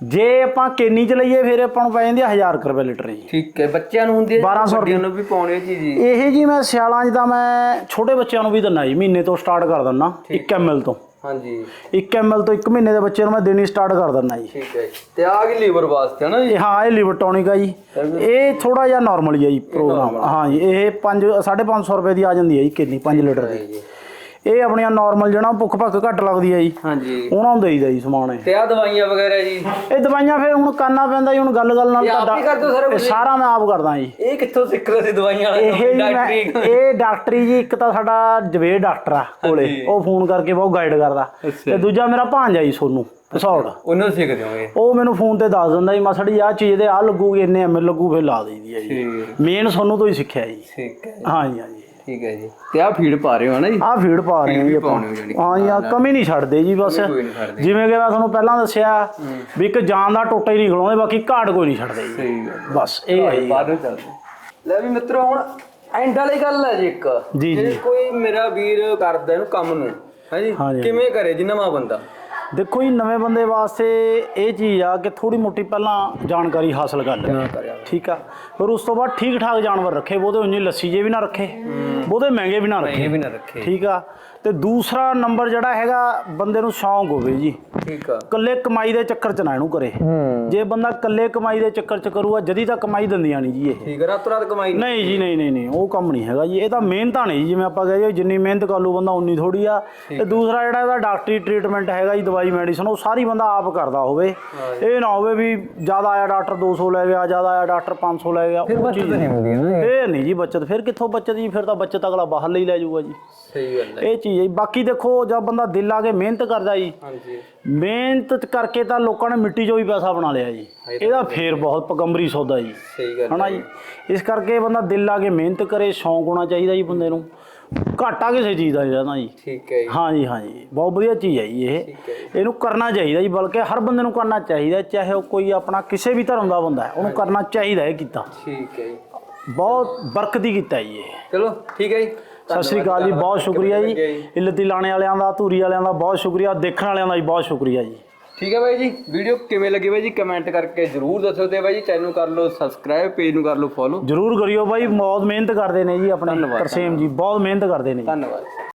ਜੀ ਜੇ ਆਪਾਂ ਕੇਨੀ ਚ ਲਈਏ ਫਿਰ ਆਪਾਂ ਨੂੰ ਪੈ ਜਾਂਦੀ ਆ 1000 ਕੁ ਰੁਪਏ ਲੀਟਰ ਜੀ। ਠੀਕ ਹੈ ਬੱਚਿਆਂ ਨੂੰ ਹੁੰਦੀ ਹੈ 1200 ਵੱਡਿਆਂ ਨੂੰ ਵੀ ਪਾਉਣੀ ਹੈ ਚੀਜ਼ ਜੀ। ਇਹ ਜੀ ਮੈਂ ਸਿਆਲਾਂ 'ਚ ਤਾਂ ਮੈਂ ਛੋਟੇ ਬੱਚਿਆਂ ਨੂੰ ਵੀ ਦਿੰਦਾ ਜੀ ਮਹੀਨੇ ਤੋਂ ਸਟਾਰਟ ਕਰ ਦਿੰਦਾ 1 ml ਤੋਂ। ਹਾਂਜੀ। 1 ml ਤੋਂ 1 ਮਹੀਨੇ ਦੇ ਬੱਚੇ ਨੂੰ ਮੈਂ ਦੇਣੀ ਸਟਾਰਟ ਕਰ ਦਿੰਦਾ ਜੀ। ਠੀਕ ਹੈ ਜੀ। ਤੇ ਆ ਗਈ ਲੀਵਰ ਵਾਸਤੇ ਹੈ ਨਾ ਜੀ? ਹਾਂ ਇਹ ਲਿਵਰ ਟੌਨਿਕ ਆ ਜੀ। ਇਹ ਥੋੜਾ ਜਿਹਾ ਨਾਰਮਲ ਹੀ ਆ ਜੀ ਪ੍ਰੋਗਰਾਮ ਹਾਂ ਜੀ ਇਹ 5 550 ਰੁਪਏ ਦੀ ਆ ਜਾਂਦੀ ਹੈ ਜੀ ਕਿੰਨੀ 5 ਲੀਟਰ ਦੀ। ਜੀ। ਇਹ ਆਪਣੀਆਂ ਨਾਰਮਲ ਜਿਹੜਾ ਭੁੱਖ ਭੱਖ ਘੱਟ ਲੱਗਦੀ ਹੈ ਜੀ। ਹਾਂਜੀ। ਉਹਨਾਂ ਨੂੰ ਦੇਈਦਾ ਜੀ ਸਮਾਨ ਇਹ। ਤੇ ਆ ਦਵਾਈਆਂ ਵਗੈਰਾ ਜੀ? ਇਹ ਦਵਾਈਆਂ ਫਿਰ ਹੁਣ ਕਰਨਾ ਪੈਂਦਾ ਜੀ ਹੁਣ ਗੱਲ ਗੱਲ ਨਾਲ ਇਹ ਆਪ ਹੀ ਕਰਦੇ ਹੋ ਸਾਰਾ ਇਹ? ਸਾਰਾ ਮੈਂ ਆਪ ਕਰਦਾ ਜੀ। ਇਹ ਕਿੱਥੋਂ ਸਿੱਖ ਲਏ ਸੀ ਦਵਾਈਆਂ ਵਾਲਾ ਇਹ ਕੰਮ? ਜੀ ਮੈਂ ਡਾਕਟਰੀ ਇਹ ਡਾਕਟਰੀ ਜੀ ਇੱਕ ਤਾਂ ਸਾਡਾ ਜਵੇਦ ਡਾਕਟਰ ਆ ਕੋਲੇ। ਹਾਂਜੀ। ਉਹ ਫੋਨ ਕਰਕੇ ਬਹੁਤ ਗਾਈਡ ਕਰਦਾ। ਅੱਛਾ। ਤੇ ਦੂਜਾ ਮੇਰਾ ਭਾਂਜਾ ਜੀ ਸੋਨੂੰ ਪਸੌੜ ਉਹਨਾਂ ਸਿੱਖਦੇ ਹੋਗੇ ਉਹ ਮੈਨੂੰ ਫੋਨ ਤੇ ਦੱਸ ਦਿੰਦਾ ਜੀ ਮਸੜੀ ਆਹ ਚੀਜ਼ ਦੇ ਆ ਲੱਗੂਗੀ ਇੰਨੇ ਐਮਐਲ ਲੱਗੂ ਫਿਰ ਲਾ ਦੇਈਦੀ ਹੈ ਜੀ। ਠੀਕ। ਮੇਨ ਸੋਨੂੰ ਤੋਂ ਹੀ ਸਿੱਖਿਆ ਜੀ। ਠੀਕ ਹੈ ਹਾਂਜੀ ਹਾਂਜੀ। ਠੀਕ ਹੈ ਜੀ? ਤੇ ਆ ਫੀਡ ਪਾ ਰਹੇ ਹੋ ਨਾ ਜੀ? ਆਹ ਫੀਡ ਪਾ ਰਹੇ ਹਾਂ ਜੀ ਆਪਾਂ। ਪਾਉਣੀ ਹੋ ਜਾਣੀ। ਹਾਂ ਜੀ ਆਹ ਕਮੀ ਨਹੀਂ ਛੱਡਦੇ ਜੀ ਬਸ। ਕੋਈ ਨਹੀਂ ਛੱਡਦੇ। ਜਿਵੇਂ ਕਿ ਮੈਂ ਤੁਹਾਨੂੰ ਪਹਿਲਾਂ ਦੱਸਿਆ ਵੀ ਇੱਕ ਜਾਨ ਦਾ ਟੋਟਾ ਹੀ ਨਹੀਂ ਖਲਾਉਂਦੇ ਬਾਕੀ ਘਾਟ ਕੋਈ ਨਹੀਂ ਛੱਡਦੇ ਜੀ। ਸਹੀ ਗੱਲ ਬਸ ਇਹ ਹੈ ਜੀ। ਬਾਹਰੋਂ ਚੱਲਦੇ ਲੈ ਵੀ ਮਿੱਤਰੋ ਹੁਣ ਐਂਡ ਵਾਲੀ ਗੱਲ ਹੈ ਜੀ ਇੱਕ। ਜੀ, ਜੇ ਜੀ। ਕੋਈ ਮੇਰਾ ਵੀਰ ਕਰਦਾ ਇਹਨੂੰ ਕੰਮ ਨੂੰ ਹਾਂਜੀ ਹਾਂਜੀ। ਕਿਵੇਂ ਕਰੇ ਜੀ ਨਵਾਂ ਬੰਦਾ? ਦੇਖੋ ਜੀ ਨਵੇਂ ਬੰਦੇ ਵਾਸਤੇ ਇਹ ਚੀਜ਼ ਆ ਕਿ ਥੋੜੀ ਮੋਟੀ ਪਹਿਲਾਂ ਜਾਣਕਾਰੀ ਹਾਸਲ ਕਰ ਲੈ। ਠੀਕ ਆ? ਫਿਰ ਉਸ ਤੋਂ ਬਾਅਦ ਠੀਕ ਠਾਕ ਜਾਨਵਰ ਰੱਖੇ ਬਹੁਤੇ ਉਂਝ ਲੱਸੀ ਜੇ ਵੀ ਨਾ ਰੱਖੇ ਬਹੁਤੇ ਮਹਿੰਗੇ ਵੀ ਨਾ ਰੱਖੇ। ਠੀਕ ਆ? ਤੇ ਦੂਸਰਾ ਨੰਬਰ ਜਿਹੜਾ ਹੈਗਾ ਬੰਦੇ ਨੂੰ ਸ਼ੌਂਕ ਹੋਵੇ ਜੀ। ਠੀਕ ਆ। ਕੱਲੇ ਕਮਾਈ ਦੇ ਚੱਕਰ ਚ ਨਾ ਇਹਨੂੰ ਕਰੇ। ਜੇ ਬੰਦਾ ਕੱਲੇ ਕਮਾਈ ਦੇ ਚੱਕਰ ਚ ਕਰੂਗਾ ਜਦੀ ਤਾਂ ਕਮਾਈ ਦਿੰਦੀਆਂ ਨਹੀਂ ਜੀ ਇਹ। ਠੀਕ ਰਾਤੋਂ ਰਾਤ ਕਮਾਈ ਨਹੀਂ ਨਹੀਂ ਜੀ ਨਹੀਂ ਨਹੀਂ ਨਹੀਂ ਉਹ ਕੰਮ ਨਹੀਂ ਹੈਗਾ ਜੀ। ਇਹ ਤਾਂ ਮਿਹਨਤਾਂ ਨਹੀਂ ਜਿਵੇਂ ਆਪਾਂ ਕਹੇ ਜਿੰਨੀ ਮਿਹਨਤ ਕਰ ਲੂ ਬੰਦਾ ਉਨੀ ਥੋੜੀ ਆ। ਤੇ ਦੂਸਰਾ ਜਿਹੜਾ ਇਹਦਾ ਡਾਕਟਰੀ ਟ੍ਰੀਟਮੈਂਟ ਹੈਗਾ ਜੀ ਦਵਾਈ ਮੈਡੀਸਨ ਉਹ ਸਾਰੀ ਬੰਦਾ ਆਪ ਕਰਦਾ ਹੋਵੇ। ਇਹ ਨਾ ਹੋਵੇ ਵੀ ਜ਼ਿਆਦਾ ਆਇਆ ਡਾਕਟਰ 200 ਲੈ ਗਿਆ ਜ਼ਿਆਦਾ ਆਇਆ ਡਾਕਟਰ 500 ਲੈ ਗਿਆ ਉਹ ਚੀਜ਼ ਨਹੀਂ ਹੁੰਦੀ ਨਾ ਇਹ ਨਹੀਂ ਜੀ ਬੱਚਤ। ਫਿਰ ਕਿੱਥੋਂ ਬੱਚਤ ਜੀ? ਫਿਰ ਤਾਂ ਬੱਚਤ ਅਗਲਾ ਬਾਹਰ ਲਈ ਲੈ ਜਾਊਗਾ ਜੀ। ਸਹੀ ਗੱਲ ਹੈ। ਇਹ ਚੀਜ਼ ਹੈ ਜੀ। ਬਾਕੀ ਦੇਖੋ ਜਦ ਬੰਦਾ ਦਿਲ ਲਾ ਕੇ ਮਿਹਨਤ ਕਰਦਾ ਜੀ ਹਾਂਜੀ। ਮਿਹਨਤ ਕਰਕੇ ਤਾਂ ਲੋਕਾਂ ਨੇ ਮਿੱਟੀ 'ਚੋਂ ਵੀ ਪੈਸਾ ਬਣਾ ਲਿਆ ਜੀ। ਇਹਦਾ ਫੇਰ ਬਹੁਤ ਪਗੰਬਰੀ ਸੌਦਾ ਜੀ। ਸਹੀ ਗੱਲ ਹਨਾ ਜੀ? ਇਸ ਕਰਕੇ ਬੰਦਾ ਦਿਲ ਲਾ ਕੇ ਮਿਹਨਤ ਕਰੇ ਸ਼ੌਂਕ ਹੋਣਾ ਚਾਹੀਦਾ ਜੀ ਬੰਦੇ ਨੂੰ। ਘਾਟਾ ਕਿਸੇ ਚੀਜ਼ ਦਾ ਰਹਿਣਾ ਜੀ। ਠੀਕ ਹੈ ਜੀ। ਹਾਂ ਜੀ ਹਾਂ ਜੀ। ਬਹੁਤ ਵਧੀਆ ਚੀਜ਼ ਹੈ ਜੀ ਇਹ। ਠੀਕ ਹੈ ਇਹਨੂੰ ਕਰਨਾ ਚਾਹੀਦਾ ਜੀ ਬਲਕਿ ਹਰ ਬੰਦੇ ਨੂੰ ਕਰਨਾ ਚਾਹੀਦਾ ਚਾਹੇ ਉਹ ਕੋਈ ਆਪਣਾ ਕਿਸੇ ਵੀ ਧਰਮ ਦਾ ਬੰਦਾ ਹੈ ਉਹਨੂੰ ਕਰਨਾ ਚਾਹੀਦਾ ਇਹ ਕੀਤਾ। ਠੀਕ ਹੈ ਜੀ। ਬਹੁਤ ਬਰਕਤੀ ਕੀਤਾ ਜੀ ਇਹ। ਚਲੋ ਠੀਕ ਹੈ ਜੀ। ਸਤਿ ਸ਼੍ਰੀ ਅਕਾਲ ਜੀ ਬਹੁਤ ਸ਼ੁਕਰੀਆ ਜੀ। ਇਲਤੀ ਲਾਣੇ ਵਾਲਿਆਂ ਦਾ ਧੂਰੀ ਵਾਲਿਆਂ ਦਾ ਬਹੁਤ ਸ਼ੁਕਰੀਆ ਦੇਖਣ ਵਾਲਿਆਂ ਦਾ ਜੀ ਬਹੁਤ ਸ਼ੁਕਰੀਆ ਜੀ। ਠੀਕ ਹੈ ਬਾਈ ਜੀ ਵੀਡੀਓ ਕਿਵੇਂ ਲੱਗੀ ਬਾਈ ਜੀ ਕਮੈਂਟ ਕਰਕੇ ਜਰੂਰ ਦੱਸੋ ਤੇ ਬਾਈ ਜੀ ਚੈਨਲ ਨੂੰ ਕਰ ਲਓ ਸਬਸਕ੍ਰਾਈਬ ਪੇਜ ਨੂੰ ਕਰ ਲਓ ਫੋਲੋ ਜਰੂਰ ਕਰਿਓ ਬਾਈ ਬਹੁਤ ਮਿਹਨਤ ਕਰਦੇ ਨੇ ਜੀ ਆਪਣੇ ਧੰਨਵਾਦ, ਤਰਸੇਮ ਜੀ ਬਹੁਤ ਮਿਹਨਤ ਕਰਦੇ ਨੇ ਧੰਨਵਾਦ।